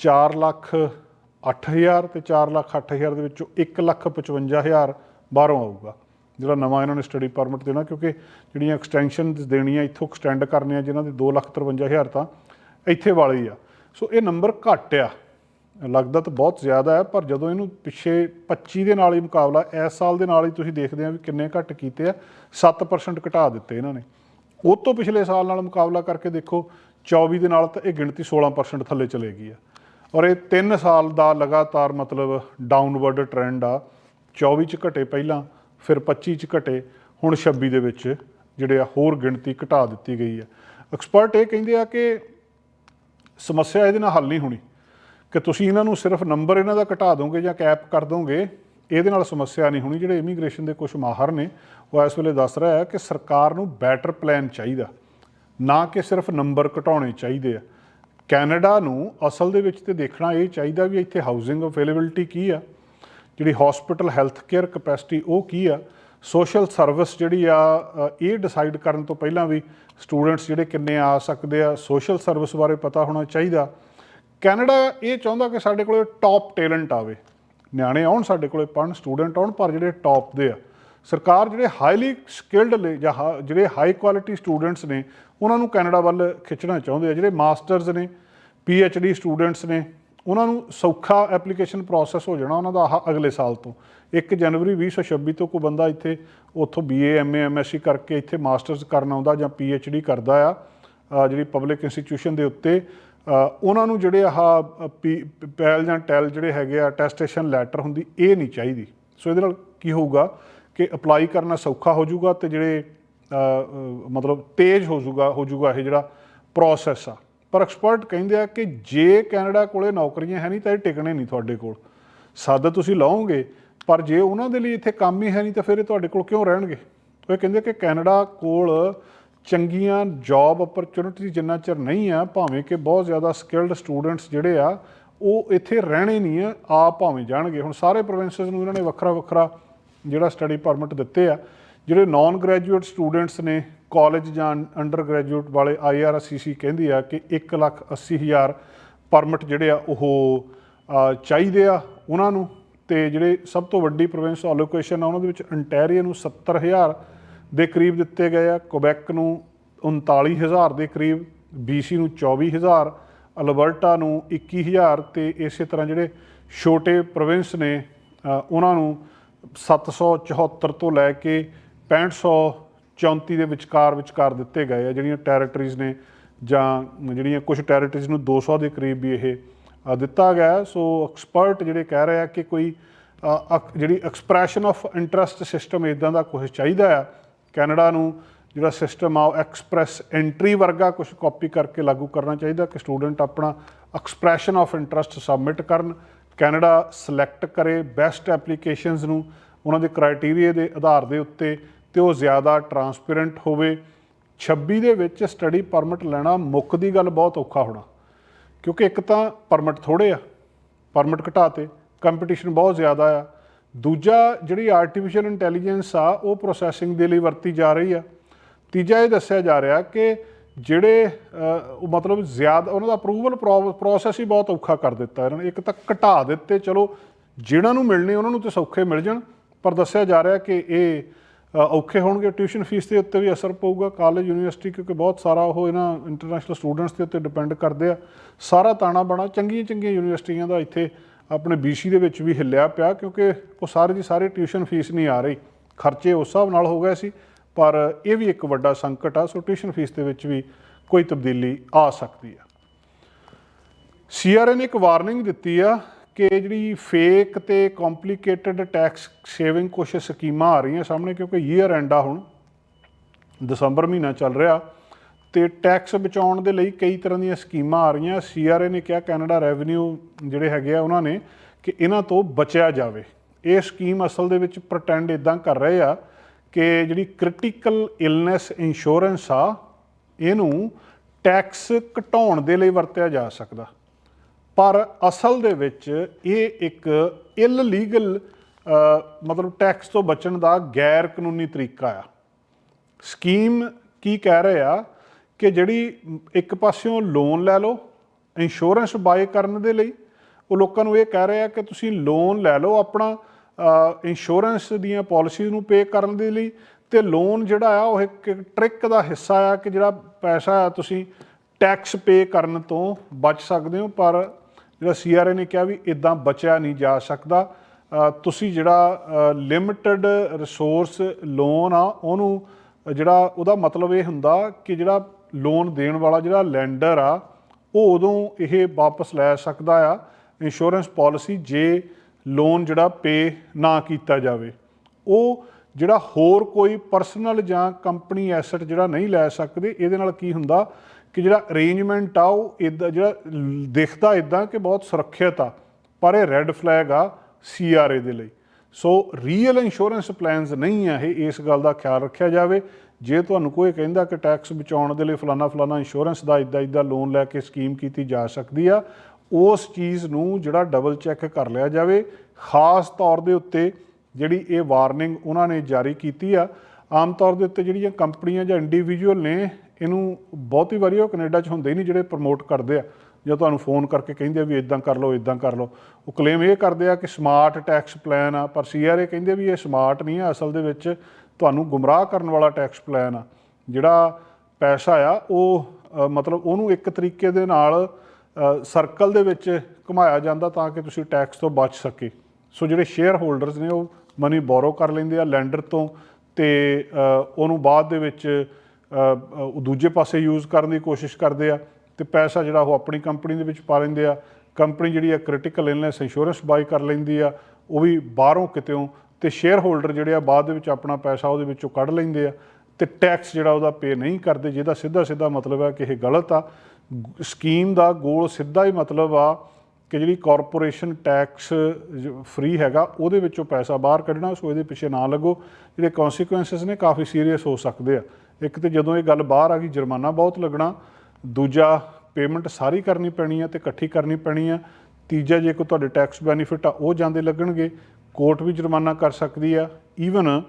4 ਲੱਖ 8000 ਤੇ 4 ਲੱਖ 8000 ਦੇ ਵਿੱਚੋਂ 1 ਲੱਖ 55000 ਬਾਹਰੋਂ ਆਊਗਾ। ਜਿਹੜਾ ਨਵਾਂ ਇਹਨਾਂ ਨੇ ਸਟੱਡੀ ਪਰਮਿਟ ਦੇਣਾ, ਕਿਉਂਕਿ ਜਿਹੜੀਆਂ ਐਕਸਟੈਂਸ਼ਨਸ ਦੇਣੀਆਂ, ਇੱਥੋਂ ਐਕਸਟੈਂਡ ਕਰਨੀਆਂ ਜਿਨ੍ਹਾਂ ਦੇ 2 ਲੱਖ 53000 ਤਾਂ ਇੱਥੇ ਵਾਲੇ ਹੀ ਆ। ਸੋ ਇਹ ਨੰਬਰ ਘੱਟ ਆ। ਲੱਗਦਾ ਤਾਂ ਬਹੁਤ ਜ਼ਿਆਦਾ ਹੈ ਪਰ ਜਦੋਂ ਇਹਨੂੰ ਪਿੱਛੇ 25 ਦੇ ਨਾਲ ਹੀ ਮੁਕਾਬਲਾ, ਇਸ ਸਾਲ ਦੇ ਨਾਲ ਹੀ ਤੁਸੀਂ ਦੇਖਦੇ ਆ ਵੀ ਕਿੰਨੇ ਘੱਟ ਕੀਤੇ ਆ 7% ਘਟਾ ਦਿੱਤੇ ਇਹਨਾਂ ਨੇ। ਉਹ ਤੋਂ ਪਿਛਲੇ ਸਾਲ ਨਾਲ ਮੁਕਾਬਲਾ ਕਰਕੇ ਦੇਖੋ 24 ਦੇ ਨਾਲ ਤਾਂ ਇਹ ਗਿਣਤੀ 16% ਥੱਲੇ ਚਲੇ ਗਈ ਆ। ਔਰ ਇਹ 3 ਸਾਲ ਦਾ ਲਗਾਤਾਰ ਮਤਲਬ ਡਾਊਨਵਰਡ ਟ੍ਰੈਂਡ ਆ। 24 ਚ ਘਟੇ ਪਹਿਲਾਂ ਫਿਰ 25 ਚ ਘਟੇ, ਹੁਣ 26 ਦੇ ਵਿੱਚ ਜਿਹੜੇ ਆ ਹੋਰ ਗਿਣਤੀ ਘਟਾ ਦਿੱਤੀ ਗਈ ਆ ਐਕਸਪਰਟ ਇਹ ਕਹਿੰਦੇ ਆ ਕਿ ਸਮੱਸਿਆ ਇਹਦੇ ਨਾਲ ਹੱਲ ਨਹੀਂ ਹੋਣੀ, ਕਿ ਤੁਸੀਂ ਇਹਨਾਂ ਨੂੰ ਸਿਰਫ ਨੰਬਰ ਇਹਨਾਂ ਦਾ ਘਟਾ ਦੋਗੇ ਜਾਂ ਕੈਪ ਕਰ ਦੋਗੇ, ਇਹਦੇ ਨਾਲ ਸਮੱਸਿਆ ਨਹੀਂ ਹੋਣੀ। ਜਿਹੜੇ ਇਮੀਗ੍ਰੇਸ਼ਨ ਦੇ ਕੁਝ ਮਾਹਰ ਨੇ, ਉਹ ਇਸ ਵੇਲੇ ਦੱਸ ਰਿਹਾ ਹੈ ਕਿ ਸਰਕਾਰ ਨੂੰ ਬੈਟਰ ਪਲਾਨ ਚਾਹੀਦਾ, ਨਾ ਕਿ ਸਿਰਫ ਨੰਬਰ ਘਟਾਉਣੇ ਚਾਹੀਦੇ ਆ। ਕੈਨੇਡਾ ਨੂੰ ਅਸਲ ਦੇ ਵਿੱਚ ਤੇ ਦੇਖਣਾ ਇਹ ਚਾਹੀਦਾ ਵੀ ਇੱਥੇ ਹਾਊਸਿੰਗ ਅਵੇਲੇਬਿਲਟੀ ਕੀ ਆ। ਜਿਹੜੀ ਹਸਪੀਟਲ ਹੈਲਥ ਕੇਅਰ ਕਪੈਸਿਟੀ ਉਹ ਕੀ ਆ? ਸੋਸ਼ਲ ਸਰਵਿਸ ਜਿਹੜੀ ਆ ਇਹ ਡਿਸਾਈਡ ਕਰਨ ਤੋਂ ਪਹਿਲਾਂ ਵੀ ਸਟੂਡੈਂਟਸ ਜਿਹੜੇ ਕਿੰਨੇ ਆ ਸਕਦੇ ਆ ਸੋਸ਼ਲ ਸਰਵਿਸ ਬਾਰੇ ਪਤਾ ਹੋਣਾ ਚਾਹੀਦਾ। ਕੈਨੇਡਾ ਇਹ ਚਾਹੁੰਦਾ ਕਿ ਸਾਡੇ ਕੋਲੇ ਟੌਪ ਟੈਲੈਂਟ ਆਵੇ। ਨਿਆਣੇ ਆਉਣ ਸਾਡੇ ਕੋਲੇ ਪੜ੍ਹਨ ਸਟੂਡੈਂਟ ਆਉਣ, ਪਰ ਜਿਹੜੇ ਟੌਪ ਦੇ ਆ। ਸਰਕਾਰ ਜਿਹੜੇ ਹਾਈਲੀ ਸਕਿਲਡ ਨੇ ਜਾਂ ਹਾ- ਜਿਹੜੇ ਹਾਈ ਕੁਆਲਿਟੀ ਸਟੂਡੈਂਟਸ ਨੇ, ਉਹਨਾਂ ਨੂੰ ਕੈਨੇਡਾ ਵੱਲ ਖਿੱਚਣਾ ਚਾਹੁੰਦੇ ਆ। ਜਿਹੜੇ ਮਾਸਟਰਸ ਨੇ ਪੀ ਐਚ ਡੀ ਸਟੂਡੈਂਟਸ ਨੇ ਉਹਨਾਂ ਨੂੰ ਸੌਖਾ ਐਪਲੀਕੇਸ਼ਨ ਪ੍ਰੋਸੈਸ ਹੋ ਜਾਣਾ ਉਹਨਾਂ ਦਾ ਆਹ ਅਗਲੇ ਸਾਲ ਤੋਂ। 1 ਜਨਵਰੀ 2026 ਤੋਂ ਕੋਈ ਬੰਦਾ ਇੱਥੇ ਉੱਥੋਂ ਬੀਏ ਐਮਏ ਐਮਐਸਸੀ ਕਰਕੇ ਇੱਥੇ ਮਾਸਟਰਸ ਕਰਨ ਆਉਂਦਾ ਜਾਂ ਪੀ ਐਚ ਡੀ ਕਰਦਾ ਆ ਜਿਹੜੀ ਪਬਲਿਕ ਇੰਸਟੀਟਿਊਸ਼ਨ ਦੇ ਉੱਤੇ ਉਹਨਾਂ ਨੂੰ ਜਿਹੜੇ ਆਹ ਪੀ- ਪੈਲ ਜਾਂ ਟੈਲ ਜਿਹੜੇ ਹੈਗੇ ਆ ਟੈਸਟੇਸ਼ਨ ਲੈਟਰ ਹੁੰਦੀ, ਇਹ ਨਹੀਂ ਚਾਹੀਦੀ। ਸੋ ਇਹਦੇ ਨਾਲ ਕੀ ਹੋਊਗਾ ਕਿ ਅਪਲਾਈ ਕਰਨਾ ਸੌਖਾ ਹੋ ਜਾਊਗਾ ਤੇ ਜਿਹੜੇ ਮਤਲਬ ਤੇਜ਼ ਹੋ ਜਾਊਗਾ ਹੋ ਜਾਊਗਾ ਇਹ ਜਿਹੜਾ ਪ੍ਰੋਸੈਸ ਆ। ਪਰ ਐਕਸਪਰਟ ਕਹਿੰਦੇ ਆ ਕਿ ਜੇ ਕੈਨੇਡਾ ਕੋਲੇ ਨੌਕਰੀਆਂ ਹੈ ਨਹੀਂ ਤਾਂ ਇਹ ਟਿਕਣੇ ਨਹੀਂ ਤੁਹਾਡੇ ਕੋਲ। ਸੱਦ ਤੁਸੀਂ ਲਾਓਗੇ, ਪਰ ਜੇ ਉਹਨਾਂ ਦੇ ਲਈ ਇੱਥੇ ਕੰਮ ਹੀ ਹੈ ਨਹੀਂ ਤਾਂ ਫਿਰ ਇਹ ਤੁਹਾਡੇ ਕੋਲ ਕਿਉਂ ਰਹਿਣਗੇ? ਉਹ ਇਹ ਕਹਿੰਦੇ ਕਿ ਕੈਨੇਡਾ ਕੋਲ ਚੰਗੀਆਂ ਜੌਬ ਅਪਰਚੁਨਿਟੀ ਜਿੰਨਾ ਚਿਰ ਨਹੀਂ ਆ, ਭਾਵੇਂ ਕਿ ਬਹੁਤ ਜ਼ਿਆਦਾ ਸਕਿਲਡ ਸਟੂਡੈਂਟਸ ਜਿਹੜੇ ਆ, ਉਹ ਇੱਥੇ ਰਹਿਣੇ ਨਹੀਂ ਆ ਆ ਭਾਵੇਂ ਜਾਣਗੇ। ਹੁਣ ਸਾਰੇ ਪ੍ਰੋਵਿੰਸਸ ਨੂੰ ਇਹਨਾਂ ਨੇ ਵੱਖਰਾ ਵੱਖਰਾ ਜਿਹੜਾ ਸਟੱਡੀ ਪਰਮਿਟ ਦਿੱਤੇ ਆ, ਜਿਹੜੇ ਨਾਨ ਗ੍ਰੈਜੂਏਟ ਸਟੂਡੈਂਟਸ ਨੇ ਕਾਲਜ ਜਾਂ ਅੰਡਰ ਗ੍ਰੈਜੂਏਟ ਵਾਲੇ ਆਈਆਰਸੀਸੀ ਕਹਿੰਦੀ ਆ ਕਿ 180000 ਪਰਮਿਟ ਜਿਹੜੇ ਆ ਉਹ ਚਾਹੀਦੇ ਆ ਉਹਨਾਂ ਨੂੰ। ਤੇ ਜਿਹੜੇ ਸਭ ਤੋਂ ਵੱਡੀ ਪ੍ਰੋਵਿੰਸ ਅਲੋਕੇਸ਼ਨ ਆ, ਉਹਨਾਂ ਦੇ ਵਿੱਚ ਅੰਟੈਰੀਓ ਨੂੰ 70000 ਦੇ ਕਰੀਬ ਦਿੱਤੇ ਗਏ ਆ ਕੁਬੈਕ ਨੂੰ 39000 ਦੇ ਕਰੀਬ BC ਨੂੰ 24000 ਅਲਬਰਟਾ ਨੂੰ 21000 ਤੇ ਇਸੇ ਤਰ੍ਹਾਂ ਜਿਹੜੇ ਛੋਟੇ ਪ੍ਰੋਵਿੰਸ ਨੇ ਉਹਨਾਂ ਨੂੰ 774 ਤੋਂ ਲੈ ਕੇ 6534 ਦੇ ਵਿਚਕਾਰ ਵਿਚਕਾਰ ਦਿੱਤੇ ਗਏ ਆ, ਜਿਹੜੀਆਂ ਟੈਰੀਟਰੀਜ਼ ਨੇ ਜਾਂ ਜਿਹੜੀਆਂ ਕੁਝ ਟੈਰੀਟਰੀਜ਼ ਨੂੰ 200 ਦੇ ਕਰੀਬ ਵੀ ਇਹ ਦਿੱਤਾ ਗਿਆ ਸੋ ਐਕਸਪਰਟ ਜਿਹੜੇ ਕਹਿ ਰਹੇ ਆ ਕਿ ਕੋਈ ਅਕ- ਜਿਹੜੀ ਐਕਸਪ੍ਰੈਸ਼ਨ ਆਫ ਇੰਟਰਸਟ ਸਿਸਟਮ ਇਦਾਂ ਦਾ ਕੁਝ ਚਾਹੀਦਾ ਆ, ਕੈਨੇਡਾ ਨੂੰ ਜਿਹੜਾ ਸਿਸਟਮ ਆ, ਉਹ ਐਕਸਪ੍ਰੈਸ ਐਂਟਰੀ ਵਰਗਾ ਕੁਝ ਕਾਪੀ ਕਰਕੇ ਲਾਗੂ ਕਰਨਾ ਚਾਹੀਦਾ, ਕਿ ਸਟੂਡੈਂਟ ਆਪਣਾ ਐਕਸਪ੍ਰੈਸ਼ਨ ਆਫ ਇੰਟਰਸਟ ਸਬਮਿਟ ਕਰਨ, ਕੈਨੇਡਾ ਸਿਲੈਕਟ ਕਰੇ ਬੈਸਟ ਐਪਲੀਕੇਸ਼ਨਸ ਨੂੰ, ਉਹਨਾਂ ਦੇ ਕ੍ਰਾਈਟੇਰੀਆ ਦੇ ਆਧਾਰ ਦੇ ਉੱਤੇ ਤੇ ਉਹ ਜ਼ਿਆਦਾ ਟਰਾਂਸਪੇਰੈਂਟ ਹੋਵੇ 26 ਦੇ ਵਿੱਚ ਸਟੱਡੀ ਪਰਮਿਟ ਲੈਣਾ ਮੁੱਖ ਦੀ ਗੱਲ ਬਹੁਤ ਔਖਾ ਹੋਣਾ। ਕਿਉਂਕਿ ਇੱਕ ਤਾਂ ਪਰਮਿਟ ਥੋੜੇ ਆ ਪਰਮਿਟ ਘਟਾਤੇ ਕੰਪੀਟੀਸ਼ਨ ਬਹੁਤ ਜ਼ਿਆਦਾ ਆ। ਦੂਜਾ ਜਿਹੜੀ ਆਰਟੀਫੀਸ਼ੀਅਲ ਇੰਟੈਲੀਜੈਂਸ ਆ, ਉਹ ਪ੍ਰੋਸੈਸਿੰਗ ਦੇ ਲਈ ਵਰਤੀ ਜਾ ਰਹੀ ਆ। ਤੀਜਾ ਇਹ ਦੱਸਿਆ ਜਾ ਰਿਹਾ ਕਿ ਜਿਹੜੇ ਉਹ ਮਤਲਬ ਜ਼ਿਆਦਾ, ਉਹਨਾਂ ਦਾ ਅਪਰੂਵਲ ਪ੍ਰੋਸੈਸ ਹੀ ਬਹੁਤ ਔਖਾ ਕਰ ਦਿੱਤਾ ਇਹਨਾਂ ਨੇ। ਇੱਕ ਤਾਂ ਘਟਾ ਦਿੱਤੇ, ਚਲੋ ਜਿਹਨਾਂ ਨੂੰ ਮਿਲਣੇ, ਉਹਨਾਂ ਨੂੰ ਤੇ ਸੌਖੇ ਮਿਲ ਜਾਣ, ਪਰ ਦੱਸਿਆ ਜਾ ਰਿਹਾ ਕਿ ਇਹ ਔਖੇ ਹੋਣਗੇ ਟਿਊਸ਼ਨ ਫੀਸ ਦੇ ਉੱਤੇ ਵੀ ਅਸਰ ਪਊਗਾ ਕਾਲਜ ਯੂਨੀਵਰਸਿਟੀ ਕਿਉਂਕਿ ਬਹੁਤ ਸਾਰਾ ਉਹ ਇਹਨਾਂ ਇੰਟਰਨੈਸ਼ਨਲ ਸਟੂਡੈਂਟਸ ਦੇ ਉੱਤੇ ਡਿਪੈਂਡ ਕਰਦੇ ਆ। ਸਾਰਾ ਤਾਣਾ ਬਣਾ ਚੰਗੀਆਂ ਚੰਗੀਆਂ ਯੂਨੀਵਰਸਿਟੀਆਂ ਦਾ ਇੱਥੇ ਆਪਣੇ BC ਦੇ ਵਿੱਚ ਵੀ ਹਿੱਲਿਆ ਪਿਆ, ਕਿਉਂਕਿ ਉਹ ਸਾਰੇ ਦੀ ਸਾਰੇ ਟਿਊਸ਼ਨ ਫੀਸ ਨਹੀਂ ਆ ਰਹੀ। ਖਰਚੇ ਉਸ ਹਿਸਾਬ ਨਾਲ ਹੋ ਗਏ ਸੀ, ਪਰ ਇਹ ਵੀ ਇੱਕ ਵੱਡਾ ਸੰਕਟ ਆ, ਸੋ ਟਿਊਸ਼ਨ ਫੀਸ ਦੇ ਵਿੱਚ ਵੀ ਕੋਈ ਤਬਦੀਲੀ ਆ ਸਕਦੀ ਆ। ਸੀਆਰਏ ਨੇ ਇੱਕ ਵਾਰਨਿੰਗ ਦਿੱਤੀ ਆ ਕਿ ਜਿਹੜੀ ਫੇਕ ਤੇ ਕੰਪਲਿਕੇਟਡ ਟੈਕਸ ਸੇਵਿੰਗ ਕੁਝ ਸਕੀਮਾਂ ਆ ਰਹੀਆਂ ਸਾਹਮਣੇ, ਕਿਉਂਕਿ ਈਅਰ ਐਂਡ ਆ ਹੁਣ, ਦਸੰਬਰ ਮਹੀਨਾ ਚੱਲ ਰਿਹਾ, ਤੇ ਟੈਕਸ ਬਚਾਉਣ ਦੇ ਲਈ ਕਈ ਤਰ੍ਹਾਂ ਦੀਆਂ ਸਕੀਮਾਂ ਆ ਰਹੀਆਂ। ਸੀਆਰਏ ਨੇ ਕਿਹਾ ਕੈਨੇਡਾ ਰੈਵਨਿਊ ਜਿਹੜੇ ਹੈਗੇ ਆ ਉਹਨਾਂ ਨੇ, ਕਿ ਇਹਨਾਂ ਤੋਂ ਬਚਿਆ ਜਾਵੇ। ਇਹ ਸਕੀਮ ਅਸਲ ਦੇ ਵਿੱਚ ਪ੍ਰਟੈਂਡ ਇਦਾਂ ਕਰ ਰਹੇ ਆ ਕਿ ਜਿਹੜੀ ਕ੍ਰਿਟੀਕਲ ਇਲਨੈਸ ਇੰਸ਼ੋਰੈਂਸ ਆ, ਇਹਨੂੰ ਟੈਕਸ ਘਟਾਉਣ ਦੇ ਲਈ ਵਰਤਿਆ ਜਾ ਸਕਦਾ। ਪਰ ਅਸਲ ਦੇ ਵਿੱਚ ਇਹ ਇੱਕ ਇਲਲੀਗਲ ਮਤਲਬ ਟੈਕਸ ਤੋਂ ਬਚਣ ਦਾ ਗੈਰ ਕਾਨੂੰਨੀ ਤਰੀਕਾ ਆ। ਸਕੀਮ ਕੀ ਕਹਿ ਰਹੇ ਆ ਕਿ ਜਿਹੜੀ ਇੱਕ ਪਾਸਿਓਂ ਲੋਨ ਲੈ ਲਓ ਇੰਸ਼ੋਰੈਂਸ ਬਾਏ ਕਰਨ ਦੇ ਲਈ, ਉਹ ਲੋਕਾਂ ਨੂੰ ਇਹ ਕਹਿ ਰਹੇ ਆ ਕਿ ਤੁਸੀਂ ਲੋਨ ਲੈ ਲਓ ਆਪਣਾ ਇੰਸ਼ੋਰੈਂਸ ਦੀਆਂ ਪਾਲਿਸੀਜ਼ ਨੂੰ ਪੇ ਕਰਨ ਦੇ ਲਈ ਤੇ ਲੋਨ ਜਿਹੜਾ ਆ ਉਹ ਇੱਕ ਟ੍ਰਿਕ ਦਾ ਹਿੱਸਾ ਆ ਕਿ ਜਿਹੜਾ ਪੈਸਾ ਆ ਤੁਸੀਂ ਟੈਕਸ ਪੇ ਕਰਨ ਤੋਂ ਬਚ ਸਕਦੇ ਹੋ, ਪਰ ਜਿਹੜਾ ਸੀਆਰਏ ਨੇ ਕਿਹਾ ਵੀ ਇਦਾਂ ਬਚਿਆ ਨਹੀਂ ਜਾ ਸਕਦਾ ਤੁਸੀਂ ਜਿਹੜਾ ਲਿਮਿਟਡ ਰਿਸੋਰਸ ਲੋਨ ਆ, ਉਹਨੂੰ, ਜਿਹੜਾ, ਉਹਦਾ ਮਤਲਬ ਇਹ ਹੁੰਦਾ ਕਿ ਜਿਹੜਾ ਲੋਨ ਦੇਣ ਵਾਲਾ ਜਿਹੜਾ ਲੈਂਡਰ ਆ, ਉਹ ਉਦੋਂ ਇਹ ਵਾਪਸ ਲੈ ਸਕਦਾ ਆ ਇੰਸ਼ੋਰੈਂਸ ਪਾਲਿਸੀ ਜੇ ਲੋਨ ਜਿਹੜਾ ਪੇ ਨਾ ਕੀਤਾ ਜਾਵੇ। ਉਹ ਜਿਹੜਾ ਹੋਰ ਕੋਈ ਪਰਸਨਲ ਜਾਂ ਕੰਪਨੀ ਐਸੈਟ ਜਿਹੜਾ ਨਹੀਂ ਲੈ ਸਕਦੇ, ਇਹਦੇ ਨਾਲ ਕੀ ਹੁੰਦਾ ਕਿ ਜਿਹੜਾ ਅਰੇਂਜਮੈਂਟ ਆ, ਉਹ ਇਦਾਂ ਜਿਹੜਾ ਲ- ਦਿਖਦਾ ਇਦਾਂ ਕਿ ਬਹੁਤ ਸੁਰੱਖਿਅਤ ਆ, ਪਰ ਇਹ ਰੈੱਡ ਫਲੈਗ ਆ ਸੀਆਰਏ ਦੇ ਲਈ। ਸੋ ਰੀਅਲ ਇੰਸ਼ੋਰੈਂਸ ਪਲਾਨਸ ਨਹੀਂ ਆ ਇਹ, ਇਸ ਗੱਲ ਦਾ ਖਿਆਲ ਰੱਖਿਆ ਜਾਵੇ। ਜੇ ਤੁਹਾਨੂੰ ਕੋਈ ਕਹਿੰਦਾ ਕਿ ਟੈਕਸ ਬਚਾਉਣ ਦੇ ਲਈ ਫਲਾਣਾ ਫਲਾਣਾ ਇੰਸ਼ੋਰੈਂਸ ਦਾ ਇਦਾਂ ਇਦਾਂ ਲੋਨ ਲੈ ਕੇ ਸਕੀਮ ਕੀਤੀ ਜਾ ਸਕਦੀ ਆ, ਉਸ ਚੀਜ਼ ਨੂੰ ਜਿਹੜਾ ਡਬਲ ਚੈੱਕ ਕਰ ਲਿਆ ਜਾਵੇ। ਖਾਸ ਤੌਰ ਦੇ ਉੱਤੇ ਜਿਹੜੀ ਇਹ ਵਾਰਨਿੰਗ ਉਹਨਾਂ ਨੇ ਜਾਰੀ ਕੀਤੀ ਆ ਆਮ ਤੌਰ ਦੇ ਉੱਤੇ ਜਿਹੜੀਆਂ ਕੰਪਨੀਆਂ ਜਾਂ ਇੰਡੀਵਿਜੂਅਲ ਨੇ, ਇਹਨੂੰ ਬਹੁਤੀ ਵਾਰੀ ਉਹ ਕੈਨੇਡਾ 'ਚ ਹੁੰਦੇ ਹੀ ਨਹੀਂ ਜਿਹੜੇ ਪ੍ਰਮੋਟ ਕਰਦੇ ਆ। ਜਾਂ ਤੁਹਾਨੂੰ ਫੋਨ ਕਰਕੇ ਕਹਿੰਦੇ ਆ ਵੀ ਇਦਾਂ ਕਰ ਲਓ ਇਦਾਂ ਕਰ ਲਓ। ਉਹ ਕਲੇਮ ਇਹ ਕਰਦੇ ਆ ਕਿ ਸਮਾਰਟ ਟੈਕਸ ਪਲਾਨ ਆ, ਪਰ ਸੀਆਰਏ ਕਹਿੰਦੇ ਵੀ ਇਹ ਸਮਾਰਟ ਨਹੀਂ ਆ, ਅਸਲ ਦੇ ਵਿੱਚ ਤੁਹਾਨੂੰ ਗੁੰਮਰਾਹ ਕਰਨ ਵਾਲਾ ਟੈਕਸ ਪਲਾਨ ਆ। ਜਿਹੜਾ ਪੈਸਾ ਆ, ਉਹ ਮਤਲਬ ਉਹਨੂੰ ਇੱਕ ਤਰੀਕੇ ਦੇ ਨਾਲ ਸਰਕਲ ਦੇ ਵਿੱਚ ਘੁਮਾਇਆ ਜਾਂਦਾ ਤਾਂ ਕਿ ਤੁਸੀਂ ਟੈਕਸ ਤੋਂ ਬਚ ਸਕੇ। ਸੋ ਜਿਹੜੇ ਸ਼ੇਅਰ ਹੋਲਡਰਸ ਨੇ ਉਹ ਮਨੀ ਬੋਰੋ ਕਰ ਲੈਂਦੇ ਆ ਲੈਂਡਰ ਤੋਂ ਤੇ ਉਹਨੂੰ ਬਾਅਦ ਦੇ ਵਿੱਚ ਉਹ ਦੂਜੇ ਪਾਸੇ ਯੂਜ਼ ਕਰਨ ਦੀ ਕੋਸ਼ਿਸ਼ ਕਰਦੇ ਆ ਤੇ ਪੈਸਾ ਜਿਹੜਾ ਉਹ ਆਪਣੀ ਕੰਪਨੀ ਦੇ ਵਿੱਚ ਪਾ ਲੈਂਦੇ ਆ। ਕੰਪਨੀ ਜਿਹੜੀ ਆ ਕ੍ਰਿਟੀਕਲ ਇਲਨੈਸ ਇੰਸ਼ੋਰੈਂਸ ਬਾਈ ਕਰ ਲੈਂਦੀ ਆ, ਉਹ ਵੀ ਬਾਹਰੋਂ ਕਿਤੇੋਂ ਤੇ ਸ਼ੇਅਰ ਹੋਲਡਰ ਜਿਹੜੇ ਆ ਬਾਅਦ ਦੇ ਵਿੱਚ ਆਪਣਾ ਪੈਸਾ ਉਹਦੇ ਵਿੱਚੋਂ ਕੱਢ ਲੈਂਦੇ ਆ ਤੇ ਟੈਕਸ ਜਿਹੜਾ ਉਹਦਾ ਪੇ ਨਹੀਂ ਕਰਦੇ। ਜਿਹਦਾ ਸਿੱਧਾ ਸਿੱਧਾ ਮਤਲਬ ਹੈ ਕਿ ਇਹ ਗਲਤ ਆ। ਸਕੀਮ ਦਾ ਗੋਲ ਸਿੱਧਾ ਹੀ ਮਤਲਬ ਆ ਕਿ ਜਿਹੜੀ ਕਾਰਪੋਰੇਸ਼ਨ ਟੈਕਸ ਫ੍ਰੀ ਹੈਗਾ, ਉਹਦੇ ਵਿੱਚੋਂ ਪੈਸਾ ਬਾਹਰ ਕੱਢਣਾ, ਸੋ ਇਹਦੇ ਪਿੱਛੇ ਨਾ ਲੱਗੋ। ਜਿਹੜੇ ਕਨਸੀਕੁਐਂਸਸ ਨੇ ਕਾਫੀ ਸੀਰੀਅਸ ਹੋ ਸਕਦੇ ਆ। ਇੱਕ ਤੇ ਜਦੋਂ ਇਹ ਗੱਲ ਬਾਹਰ ਆ ਗਈ, ਜੁਰਮਾਨਾ ਬਹੁਤ ਲੱਗਣਾ। ਦੂਜਾ ਪੇਮੈਂਟ ਸਾਰੀ ਕਰਨੀ ਪੈਣੀ ਆ ਤੇ ਇਕੱਠੀ ਕਰਨੀ ਪੈਣੀ ਆ। ਤੀਜਾ, ਜੇ ਕੋਈ ਤੁਹਾਡੇ ਟੈਕਸ ਬੈਨੀਫਿਟ ਆ, ਉਹ ਜਾਂਦੇ ਲੱਗਣਗੇ। ਕੋਰਟ ਵੀ ਜੁਰਮਾਨਾ ਕਰ ਸਕਦੀ ਆ। ਈਵਨ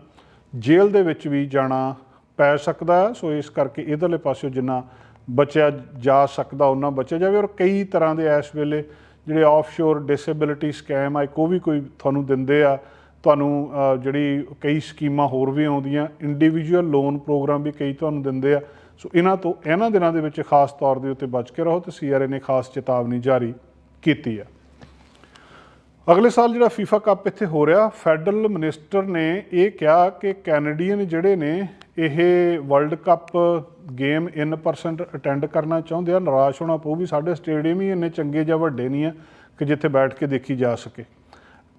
ਜੇਲ੍ਹ ਦੇ ਵਿੱਚ ਵੀ ਜਾਣਾ ਪੈ ਸਕਦਾ ਹੈ। ਸੋ ਇਸ ਕਰਕੇ ਇਧਰਲੇ ਪਾਸਿਓਂ ਜਿੰਨਾ ਬਚਿਆ ਜਾ ਸਕਦਾ ਉਹਨਾਂ ਬਚਿਆ ਜਾਵੇ। ਔਰ ਕਈ ਤਰ੍ਹਾਂ ਦੇ ਇਸ ਵੇਲੇ ਜਿਹੜੇ ਆਫਸ਼ੋਰ ਡਿਸੇਬਿਲਿਟੀ ਸਕੈਮ ਆ, ਇੱਕ ਉਹ ਵੀ ਕੋਈ ਤੁਹਾਨੂੰ ਦਿੰਦੇ ਆ। ਤੁਹਾਨੂੰ ਜਿਹੜੀ ਕਈ ਸਕੀਮਾਂ ਹੋਰ ਵੀ ਆਉਂਦੀਆਂ ਇੰਡੀਵਿਜੂਅਲ ਲੋਨ ਪ੍ਰੋਗਰਾਮ ਵੀ ਕਈ ਤੁਹਾਨੂੰ ਦਿੰਦੇ ਆ। ਸੋ ਇਹਨਾਂ ਤੋਂ, ਇਹਨਾਂ ਦਿਨਾਂ ਦੇ ਵਿੱਚ ਖਾਸ ਤੌਰ ਦੇ ਉੱਤੇ ਬਚ ਕੇ ਰਹੋ ਤੇ ਸੀਆਰਏ ਨੇ ਖਾਸ ਚੇਤਾਵਨੀ ਜਾਰੀ ਕੀਤੀ ਆ। ਅਗਲੇ ਸਾਲ ਜਿਹੜਾ ਫੀਫਾ ਕੱਪ ਇੱਥੇ ਹੋ ਰਿਹਾ ਫੈਡਰਲ ਮਿਨਿਸਟਰ ਨੇ ਇਹ ਕਿਹਾ ਕਿ ਕੈਨੇਡੀਅਨ ਜਿਹੜੇ ਨੇ ਇਹ world cup game in person attend ਕਰਨਾ ਚਾਹੁੰਦੇ ਆ, ਨਿਰਾਸ਼ ਹੋਣਾ ਪਊਗੀ ਸਾਡੇ ਸਟੇਡੀਅਮ ਹੀ ਇੰਨੇ ਚੰਗੇ ਜਾਂ ਵੱਡੇ ਨਹੀਂ ਆ ਕਿ ਜਿੱਥੇ ਬੈਠ ਕੇ ਦੇਖੀ ਜਾ ਸਕੇ।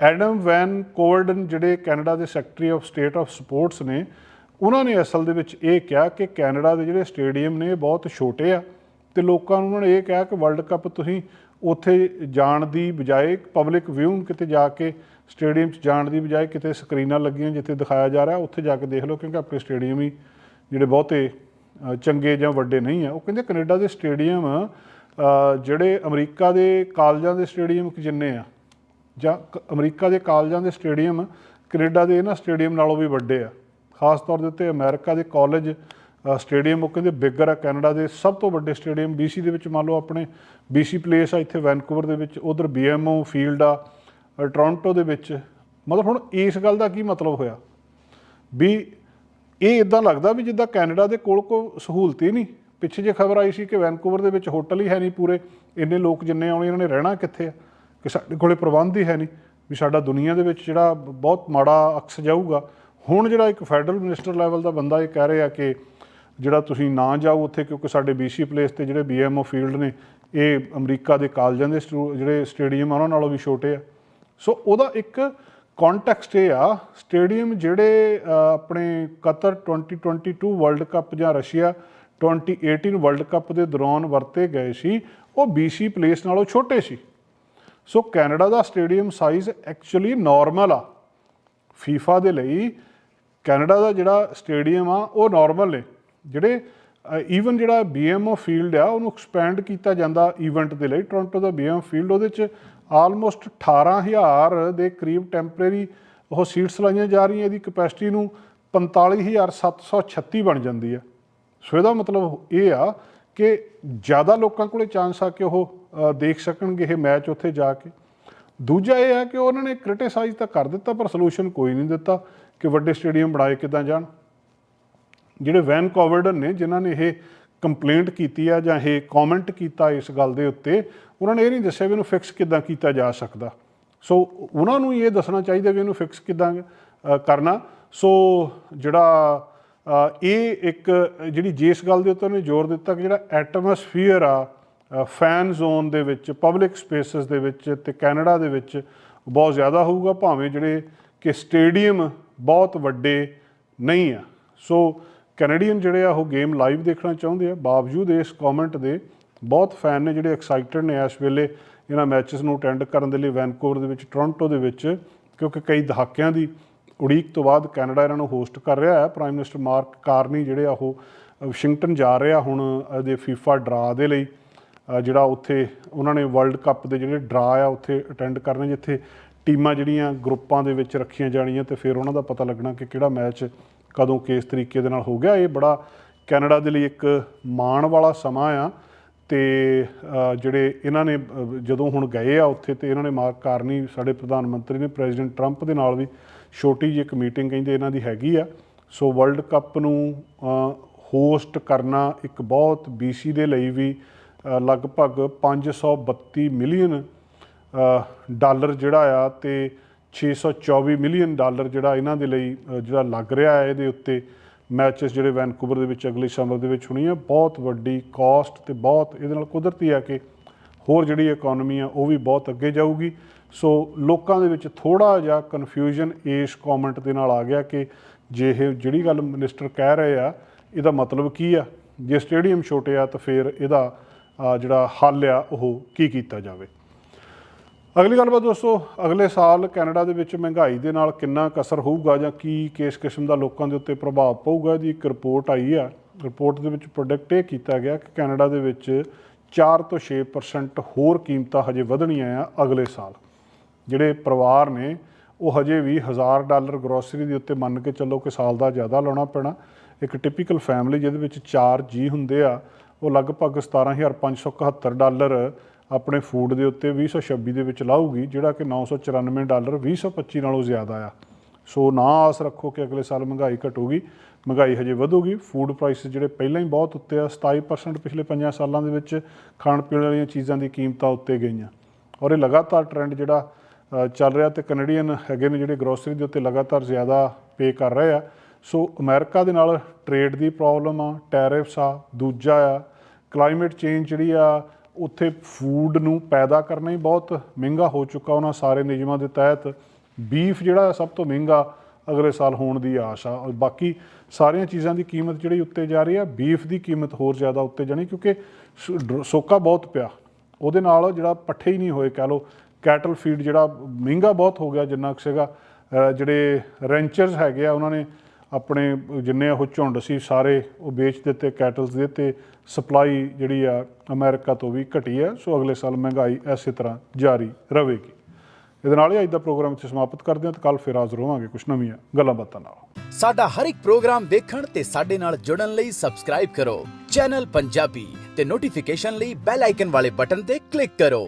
ਐਡਮ ਵੈਨ ਕੋਵਰਡਨ, ਜਿਹੜੇ ਕੈਨੇਡਾ ਦੇ secretary of state of sports ਨੇ, ਉਹਨਾਂ ਨੇ ਅਸਲ ਦੇ ਵਿੱਚ ਇਹ ਕਿਹਾ ਕਿ ਕੈਨੇਡਾ ਦੇ ਜਿਹੜੇ ਸਟੇਡੀਅਮ ਨੇ, ਇਹ ਬਹੁਤ ਛੋਟੇ ਆ ਤੇ ਲੋਕਾਂ ਨੂੰ ਉਹਨਾਂ ਨੇ ਇਹ ਕਿਹਾ ਕਿ ਵਰਲਡ ਕੱਪ ਤੁਸੀਂ ਉੱਥੇ ਜਾਣ ਦੀ ਬਜਾਏ ਪਬਲਿਕ ਵਿਊਇੰਗ ਕਿਤੇ ਜਾ ਕੇ ਸਟੇਡੀਅਮ 'ਚ ਜਾਣ ਦੀ ਬਜਾਏ ਕਿਤੇ ਸਕਰੀਨਾਂ ਲੱਗੀਆਂ ਜਿੱਥੇ ਦਿਖਾਇਆ ਜਾ ਰਿਹਾ, ਉੱਥੇ ਜਾ ਕੇ ਦੇਖ ਲਓ, ਕਿਉਂਕਿ ਆਪਣੇ ਸਟੇਡੀਅਮ ਹੀ ਜਿਹੜੇ ਬਹੁਤੇ ਚੰਗੇ ਜਾਂ ਵੱਡੇ ਨਹੀਂ ਆ। ਉਹ ਕਹਿੰਦੇ ਕੈਨੇਡਾ ਦੇ ਸਟੇਡੀਅਮ ਜਿਹੜੇ ਅਮਰੀਕਾ ਦੇ ਕਾਲਜਾਂ ਦੇ ਸਟੇਡੀਅਮ ਜਿੰਨੇ ਆ, ਜਾਂ ਕ- ਅਮਰੀਕਾ ਦੇ ਕਾਲਜਾਂ ਦੇ ਸਟੇਡੀਅਮ, ਕੈਨੇਡਾ ਦੇ ਇਹਨਾਂ ਸਟੇਡੀਅਮ ਨਾਲੋਂ ਵੀ ਵੱਡੇ ਆ। ਖਾਸ ਤੌਰ ਦੇ ਉੱਤੇ ਅਮਰੀਕਾ ਦੇ ਕਾਲਜ ਸਟੇਡੀਅਮ, ਉਹ ਕਹਿੰਦੇ ਬਿਗਰ ਆ। ਕੈਨੇਡਾ ਦੇ ਸਭ ਤੋਂ ਵੱਡੇ ਸਟੇਡੀਅਮ BC ਦੇ ਵਿੱਚ ਮੰਨ ਲਓ ਆਪਣੇ BC ਪਲੇਸ ਆ ਇੱਥੇ ਵੈਨਕੂਵਰ ਦੇ ਵਿੱਚ, ਉਧਰ BMO ਫੀਲਡ ਆ। ਟੋਰਾਂਟੋ ਦੇ ਵਿੱਚ। ਮਤਲਬ ਹੁਣ ਇਸ ਗੱਲ ਦਾ ਕੀ ਮਤਲਬ ਹੋਇਆ? ਵੀ ਇਹ ਇਦਾਂ ਲੱਗਦਾ ਵੀ ਜਿੱਦਾਂ ਕੈਨੇਡਾ ਦੇ ਕੋਲ ਕੋ ਸਹੂਲਤ ਹੀ ਨਹੀਂ। ਪਿੱਛੇ ਜੇ ਖਬਰ ਆਈ ਸੀ ਕਿ ਵੈਨਕੂਵਰ ਦੇ ਵਿੱਚ ਹੋਟਲ ਹੀ ਹੈ ਨਹੀਂ ਪੂਰੇ। ਇੰਨੇ ਲੋਕ ਜਿੰਨੇ ਆਉਣੇ, ਇਹਨਾਂ ਨੇ ਰਹਿਣਾ ਕਿੱਥੇ ਆ? ਕਿ ਸਾਡੇ ਕੋਲੇ ਪ੍ਰਬੰਧ ਹੀ ਹੈ ਨਹੀਂ। ਵੀ ਸਾਡਾ ਦੁਨੀਆ ਦੇ ਵਿੱਚ ਜਿਹੜਾ ਬਹੁਤ ਮਾੜਾ ਅਕਸ ਜਾਊਗਾ। ਹੁਣ ਜਿਹੜਾ ਇੱਕ ਫੈਡਰਲ ਮਿਨਿਸਟਰ ਲੈਵਲ ਦਾ ਬੰਦਾ ਇਹ ਕਹਿ ਰਿਹਾ ਕਿ ਜਿਹੜਾ ਤੁਸੀਂ ਨਾ ਜਾਓ ਉੱਥੇ ਕਿਉਂਕਿ ਸਾਡੇ BC ਪਲੇਸ ਤੇ ਜਿਹੜੇ BMO ਫੀਲਡ ਨੇ, ਇਹ ਅਮਰੀਕਾ ਦੇ ਕਾਲਜਾਂ ਦੇ ਸਟੂ- ਜਿਹੜੇ ਸਟੇਡੀਅਮ ਆ, ਉਹਨਾਂ ਨਾਲੋਂ ਵੀ ਛੋਟੇ ਆ। ਸੋ ਉਹਦਾ ਇੱਕ ਕੰਟੈਕਸਟ ਇਹ ਆ ਸਟੇਡੀਅਮ ਜਿਹੜੇ ਆਪਣੇ ਕਤਰ 2022 ਵਰਲਡ ਕੱਪ ਜਾਂ ਰਸ਼ੀਆ 2018 ਵਰਲਡ ਕੱਪ ਦੇ ਦੌਰਾਨ ਵਰਤੇ ਗਏ ਸੀ, ਉਹ BC ਪਲੇਸ ਨਾਲੋਂ ਛੋਟੇ ਸੀ। ਸੋ ਕੈਨੇਡਾ ਦਾ ਸਟੇਡੀਅਮ ਸਾਈਜ਼ ਐਕਚੁਅਲੀ ਨਾਰਮਲ ਆ। ਫੀਫਾ ਦੇ ਲਈ ਕੈਨੇਡਾ ਦਾ ਜਿਹੜਾ ਸਟੇਡੀਅਮ ਆ, ਉਹ ਨਾਰਮਲ ਨੇ। ਜਿਹੜੇ ਈਵਨ ਜਿਹੜਾ BMO ਫੀਲਡ ਆ, ਉਹਨੂੰ ਐਕਸਪੈਂਡ ਕੀਤਾ ਜਾਂਦਾ ਇਵੈਂਟ ਦੇ ਲਈ। ਟੋਰਾਂਟੋ ਦਾ BMO ਫੀਲਡ ਉਹਦੇ ਚ ਆਲਮੋਸਟ 18000 ਦੇ ਕਰੀਬ ਟੈਂਪਰੇਰੀ ਉਹ ਸੀਟਸ ਲਾਈਆਂ ਜਾ ਰਹੀਆਂ, ਇਹਦੀ ਕਪੈਸਿਟੀ ਨੂੰ 45736 ਬਣ ਜਾਂਦੀ ਹੈ। ਸੋ ਇਹਦਾ ਮਤਲਬ ਇਹ ਆ ਕਿ ਜ਼ਿਆਦਾ ਲੋਕਾਂ ਕੋਲੇ ਚਾਂਸ ਆ ਕਿ ਉਹ ਦੇਖ ਸਕਣਗੇ ਇਹ ਮੈਚ ਉੱਥੇ ਜਾ ਕੇ। ਦੂਜਾ ਇਹ ਆ ਕਿ ਉਹਨਾਂ ਨੇ ਕ੍ਰਿਟਿਸਾਈਜ਼ ਤਾਂ ਕਰ ਦਿੱਤਾ, ਪਰ ਸੋਲੂਸ਼ਨ ਕੋਈ ਨਹੀਂ ਦਿੱਤਾ ਕਿ ਵੱਡੇ ਸਟੇਡੀਅਮ ਬਣਾਏ ਕਿਦਾਂ ਜਾਣ। ਜਿਹੜੇ ਵੈਨ ਕੋਵਰਡਨ ਨੇ, ਜਿਨ੍ਹਾਂ ਨੇ ਇਹ ਕੰਪਲੇਂਟ ਕੀਤੀ ਆ ਜਾਂ ਇਹ ਕਮੈਂਟ ਕੀਤਾ ਇਸ ਗੱਲ ਦੇ ਉੱਤੇ, ਉਹਨਾਂ ਨੇ ਇਹ ਨਹੀਂ ਦੱਸਿਆ ਵੀ ਇਹਨੂੰ ਫਿਕਸ ਕਿੱਦਾਂ ਕੀਤਾ ਜਾ ਸਕਦਾ। ਸੋ ਉਹਨਾਂ ਨੂੰ ਇਹ ਦੱਸਣਾ ਚਾਹੀਦਾ ਵੀ ਇਹਨੂੰ ਫਿਕਸ ਕਿੱਦਾਂ ਕਰਨਾ। ਸੋ ਜਿਹੜਾ ਇਹ ਇੱਕ, ਜਿਹੜੀ ਜਿਸ ਗੱਲ ਦੇ ਉੱਤੇ ਉਹਨੇ ਜ਼ੋਰ ਦਿੱਤਾ ਕਿ ਜਿਹੜਾ ਐਟਮੋਸਫੀਅਰ ਆ ਫੈਨ ਜ਼ੋਨ ਦੇ ਵਿੱਚ ਪਬਲਿਕ ਸਪੇਸਸ ਦੇ ਵਿੱਚ ਤੇ ਕੈਨੇਡਾ ਦੇ ਵਿੱਚ ਬਹੁਤ ਜ਼ਿਆਦਾ ਹੋਊਗਾ, ਭਾਵੇਂ ਜਿਹੜੇ ਕਿ ਸਟੇਡੀਅਮ ਬਹੁਤ ਵੱਡੇ ਨਹੀਂ ਆ। ਸੋ ਕੈਨੇਡੀਅਨ ਜਿਹੜੇ ਆ ਉਹ ਗੇਮ ਲਾਈਵ ਦੇਖਣਾ ਚਾਹੁੰਦੇ ਆ। ਬਾਵਜੂਦ ਇਸ ਕਮੈਂਟ ਦੇ ਬਹੁਤ ਫੈਨ ਨੇ ਜਿਹੜੇ ਐਕਸਾਈਟਡ ਨੇ ਇਸ ਵੇਲੇ ਇਹਨਾਂ ਮੈਚਸ ਨੂੰ ਅਟੈਂਡ ਕਰਨ ਦੇ ਲਈ ਵੈਨਕੂਵਰ ਦੇ ਵਿੱਚ ਟੋਰਾਂਟੋ ਦੇ ਵਿੱਚ, ਕਿਉਂਕਿ ਕਈ ਦਹਾਕਿਆਂ ਦੀ ਉਡੀਕ ਤੋਂ ਬਾਅਦ ਕੈਨੇਡਾ ਇਹਨਾਂ ਨੂੰ ਹੋਸਟ ਕਰ ਰਿਹਾ ਹੈ। ਪ੍ਰਾਈਮ ਮਿਨਿਸਟਰ ਮਾਰਕ ਕਾਰਨੀ ਜਿਹੜੇ ਆ ਉਹ ਵਾਸ਼ਿੰਗਟਨ ਜਾ ਰਹੇ ਆ ਹੁਣ ਇਹਦੇ ਫੀਫਾ ਡਰਾ ਦੇ ਲਈ। ਜਿਹੜਾ ਉੱਥੇ ਉਹਨਾਂ ਨੇ ਵਰਲਡ ਕੱਪ ਦੇ ਜਿਹੜੇ ਡਰਾ ਆ ਉੱਥੇ ਅਟੈਂਡ ਕਰਨੇ, ਜਿੱਥੇ ਟੀਮਾਂ ਜਿਹੜੀਆਂ ਗਰੁੱਪਾਂ ਦੇ ਵਿੱਚ ਰੱਖੀਆਂ ਜਾਣੀਆਂ ਤੇ ਫਿਰ ਉਹਨਾਂ ਦਾ ਪਤਾ ਲੱਗਣਾ ਕਿ ਕਿਹੜਾ ਮੈਚ ਕਦੋਂ ਕਿਸ ਤਰੀਕੇ ਦੇ ਨਾਲ ਹੋ ਗਿਆ ਇਹ ਬੜਾ ਕੈਨੇਡਾ ਦੇ ਲਈ ਇੱਕ ਮਾਣ ਵਾਲਾ ਸਮਾਂ ਆ। ਤੇ ਜਿਹੜੇ ਇਹਨਾਂ ਨੇ ਜਦੋਂ ਹੁਣ ਗਏ ਆ ਉੱਥੇ ਤੇ ਇਹਨਾਂ ਨੇ ਮਾਰਕ ਕਾਰਨੀ ਸਾਡੇ ਪ੍ਰਧਾਨ ਮੰਤਰੀ ਨੇ ਪ੍ਰੈਜ਼ੀਡੈਂਟ ਟਰੰਪ ਦੇ ਨਾਲ ਵੀ ਛੋਟੀ ਜਿਹੀ ਇੱਕ ਮੀਟਿੰਗ ਕਹਿੰਦੇ ਇਹਨਾਂ ਦੀ ਹੈਗੀ ਆ। ਸੋ ਵਰਲਡ ਕੱਪ ਨੂੰ ਹੋਸਟ ਕਰਨਾ ਇੱਕ ਬਹੁਤ BC ਦੇ ਲਈ ਵੀ ਅ, ਲਗਭਗ 532 ਮਿਲੀਅਨ ਡਾਲਰ ਜਿਹੜਾ ਆ ਤੇ 624 ਮਿਲੀਅਨ ਡਾਲਰ ਜਿਹੜਾ ਇਹਨਾਂ ਦੇ ਲਈ ਜਿਹੜਾ ਲੱਗ ਰਿਹਾ ਹੈ ਇਹਦੇ ਉੱਤੇ ਮੈਚਸ ਜਿਹੜੇ ਵੈਨਕੂਵਰ ਦੇ ਵਿੱਚ ਅਗਲੇ ਸਮਰ ਦੇ ਵਿੱਚ ਹੋਣੀ ਆ ਬਹੁਤ ਵੱਡੀ ਕਾਸਟ ਤੇ ਬਹੁਤ ਇਹਦੇ ਨਾਲ ਕੁਦਰਤੀ ਆ ਕਿ ਹੋਰ ਜਿਹੜੀ ਇਕਨੋਮੀ ਆ ਉਹ ਵੀ ਬਹੁਤ ਅੱਗੇ ਜਾਊਗੀ। ਸੋ ਲੋਕਾਂ ਦੇ ਵਿੱਚ ਥੋੜਾ ਜਿਹਾ ਕਨਫਿਊਜ਼ਨ ਇਸ ਕਮੈਂਟ ਦੇ ਨਾਲ ਆ ਗਿਆ ਕਿ ਜੇ ਇਹ ਜਿਹੜੀ ਗੱਲ ਮਿਨਿਸਟਰ ਕਹਿ ਰਹੇ ਆ, ਇਹਦਾ ਮਤਲਬ ਕੀ ਆ? ਜੇ ਸਟੇਡੀਅਮ ਛੋਟੇ ਆ ਤਾਂ ਫਿਰ ਇਹਦਾ ਜਿਹੜਾ ਹੱਲ ਆ ਉਹ ਕੀ ਕੀਤਾ ਜਾਵੇ? ਅਗਲੀ ਗੱਲਬਾਤ ਦੋਸਤੋ, ਅਗਲੇ ਸਾਲ ਕੈਨੇਡਾ ਦੇ ਵਿੱਚ ਮਹਿੰਗਾਈ ਦੇ ਨਾਲ ਕਿੰਨਾ ਕਸਰ ਹੋਊਗਾ ਜਾਂ ਕੀ ਕਿਸ ਕਿਸਮ ਦਾ ਲੋਕਾਂ ਦੇ ਉੱਤੇ ਪ੍ਰਭਾਵ ਪਊਗਾ, ਇਹਦੀ ਇੱਕ ਰਿਪੋਰਟ ਆਈ ਆ। ਰਿਪੋਰਟ ਦੇ ਵਿੱਚ ਪ੍ਰੋਡਕਟ ਇਹ ਕੀਤਾ ਗਿਆ ਕਿ ਕੈਨੇਡਾ ਦੇ ਵਿੱਚ 4 ਤੋਂ 6% ਹੋਰ ਕੀਮਤਾਂ ਹਜੇ ਵਧਣੀਆਂ ਆ ਅਗਲੇ ਸਾਲ। ਜਿਹੜੇ ਪਰਿਵਾਰ ਨੇ, ਉਹ ਹਜੇ ਵੀ 1000 ਡਾਲਰ ਗਰੋਸਰੀ ਦੇ ਉੱਤੇ ਮੰਨ ਕੇ ਚੱਲੋ ਕਿ ਸਾਲ ਦਾ ਜ਼ਿਆਦਾ ਲਾਉਣਾ ਪੈਣਾ। ਇੱਕ ਟਿਪੀਕਲ ਫੈਮਿਲੀ ਜਿਹਦੇ ਵਿੱਚ 4 ਜੀ ਹੁੰਦੇ ਆ, ਉਹ ਲਗਭਗ 17571 ਡਾਲਰ ਆਪਣੇ ਫੂਡ ਦੇ ਉੱਤੇ 2026 ਦੇ ਵਿੱਚ ਲਾਊਗੀ, ਜਿਹੜਾ ਕਿ 994 ਡਾਲਰ 2025 ਨਾਲੋਂ ਜ਼ਿਆਦਾ ਆ। ਸੋ ਨਾ ਆਸ ਰੱਖੋ ਕਿ ਅਗਲੇ ਸਾਲ ਮਹਿੰਗਾਈ ਘਟੂਗੀ, ਮਹਿੰਗਾਈ ਹਜੇ ਵਧੂਗੀ। ਫੂਡ ਪ੍ਰਾਈਸ ਜਿਹੜੇ ਪਹਿਲਾਂ ਹੀ ਬਹੁਤ ਉੱਤੇ ਆ 27% ਪਿਛਲੇ 5 ਸਾਲਾਂ ਦੇ ਵਿੱਚ ਖਾਣ ਪੀਣ ਵਾਲੀਆਂ ਚੀਜ਼ਾਂ ਦੀ ਕੀਮਤਾਂ ਉੱਤੇ ਗਈਆਂ। ਔਰ ਇਹ ਲਗਾਤਾਰ ਟ੍ਰੈਂਡ ਜਿਹੜਾ ਚੱਲ ਰਿਹਾ ਤੇ ਕੈਨੇਡੀਅਨ ਹੈਗੇ ਨੇ ਜਿਹੜੇ ਗਰੋਸਰੀ ਦੇ ਉੱਤੇ ਲਗਾਤਾਰ ਜ਼ਿਆਦਾ ਪੇ ਕਰ ਰਹੇ ਆ। ਸੋ ਅਮਰੀਕਾ ਦੇ ਨਾਲ ਟ੍ਰੇਡ ਦੀ ਪ੍ਰੋਬਲਮ ਆ ਟੈਰਿਫਸ ਆ, ਦੂਜਾ ਆ ਕਲਾਈਮੇਟ ਚੇਂਜ ਜਿਹੜੀ ਆ ਉੱਥੇ ਫੂਡ ਨੂੰ ਪੈਦਾ ਕਰਨਾ ਹੀ ਬਹੁਤ ਮਹਿੰਗਾ ਹੋ ਚੁੱਕਾ ਉਹਨਾਂ ਸਾਰੇ ਨਿਯਮਾਂ ਦੇ ਤਹਿਤ। ਬੀਫ ਜਿਹੜਾ ਸਭ ਤੋਂ ਮਹਿੰਗਾ ਅਗਲੇ ਸਾਲ ਹੋਣ ਦੀ ਆਸ ਆ। ਔਰ ਬਾਕੀ ਸਾਰੀਆਂ ਚੀਜ਼ਾਂ ਦੀ ਕੀਮਤ ਜਿਹੜੀ ਉੱਤੇ ਜਾ ਰਹੀ ਆ ਬੀਫ ਦੀ ਕੀਮਤ ਹੋਰ ਜ਼ਿਆਦਾ ਉੱਤੇ ਜਾਣੀ ਕਿਉਂਕਿ ਸ- ਡਰ- ਸੋਕਾ ਬਹੁਤ ਪਿਆ। ਉਹਦੇ ਨਾਲ ਜਿਹੜਾ ਪੱਠੇ ਹੀ ਨਹੀਂ ਹੋਏ, ਕਹਿ ਲਓ ਕੈਟਲ ਫੀਡ ਜਿਹੜਾ ਮਹਿੰਗਾ ਬਹੁਤ ਹੋ ਗਿਆ ਜਿੰਨਾ ਕੁ ਸੀਗਾ। ਜਿਹੜੇ ਰੈਂਚਰਸ ਹੈਗੇ ਆ, ਉਹਨਾਂ ਨੇ ਆਪਣੇ ਜਿੰਨੇ ਉਹ ਝੁੰਡ ਸੀ, ਸਾਰੇ ਉਹ ਵੇਚ ਦਿੱਤੇ, ਕੈਟਲਸ ਦੇ ਤੇ ਸਪਲਾਈ ਜਿਹੜੀ ਆ ਅਮਰੀਕਾ ਤੋਂ ਵੀ ਘਟੀ ਹੈ ਸੋ ਅਗਲੇ ਸਾਲ ਮਹਿੰਗਾਈ ਐਸੇ ਤਰ੍ਹਾਂ ਜਾਰੀ ਰਹੇਗੀ। ਇਹਦੇ ਨਾਲ ਹੀ ਅੱਜ ਦਾ ਪ੍ਰੋਗਰਾਮ ਇੱਥੇ ਸਮਾਪਤ ਕਰਦੇ ਹਾਂ ਤੇ ਕੱਲ ਫਿਰ ਹਾਜ਼ਰ ਹੋਵਾਂਗੇ ਕੁਝ ਨਵੀਆਂ ਗੱਲਾਂ ਬਾਤਾਂ ਨਾਲ। ਸਾਡਾ ਹਰ ਇੱਕ ਪ੍ਰੋਗਰਾਮ ਵੇਖਣ ਤੇ ਸਾਡੇ ਨਾਲ ਜੁੜਨ ਲਈ ਸਬਸਕ੍ਰਾਈਬ ਕਰੋ। ਚੈਨਲ ਪੰਜਾਬੀ ਤੇ ਨੋਟੀਫਿਕੇਸ਼ਨ ਲਈ ਬੈਲ ਆਈਕਨ ਵਾਲੇ ਬਟਨ ਤੇ ਕਲਿੱਕ ਕਰੋ।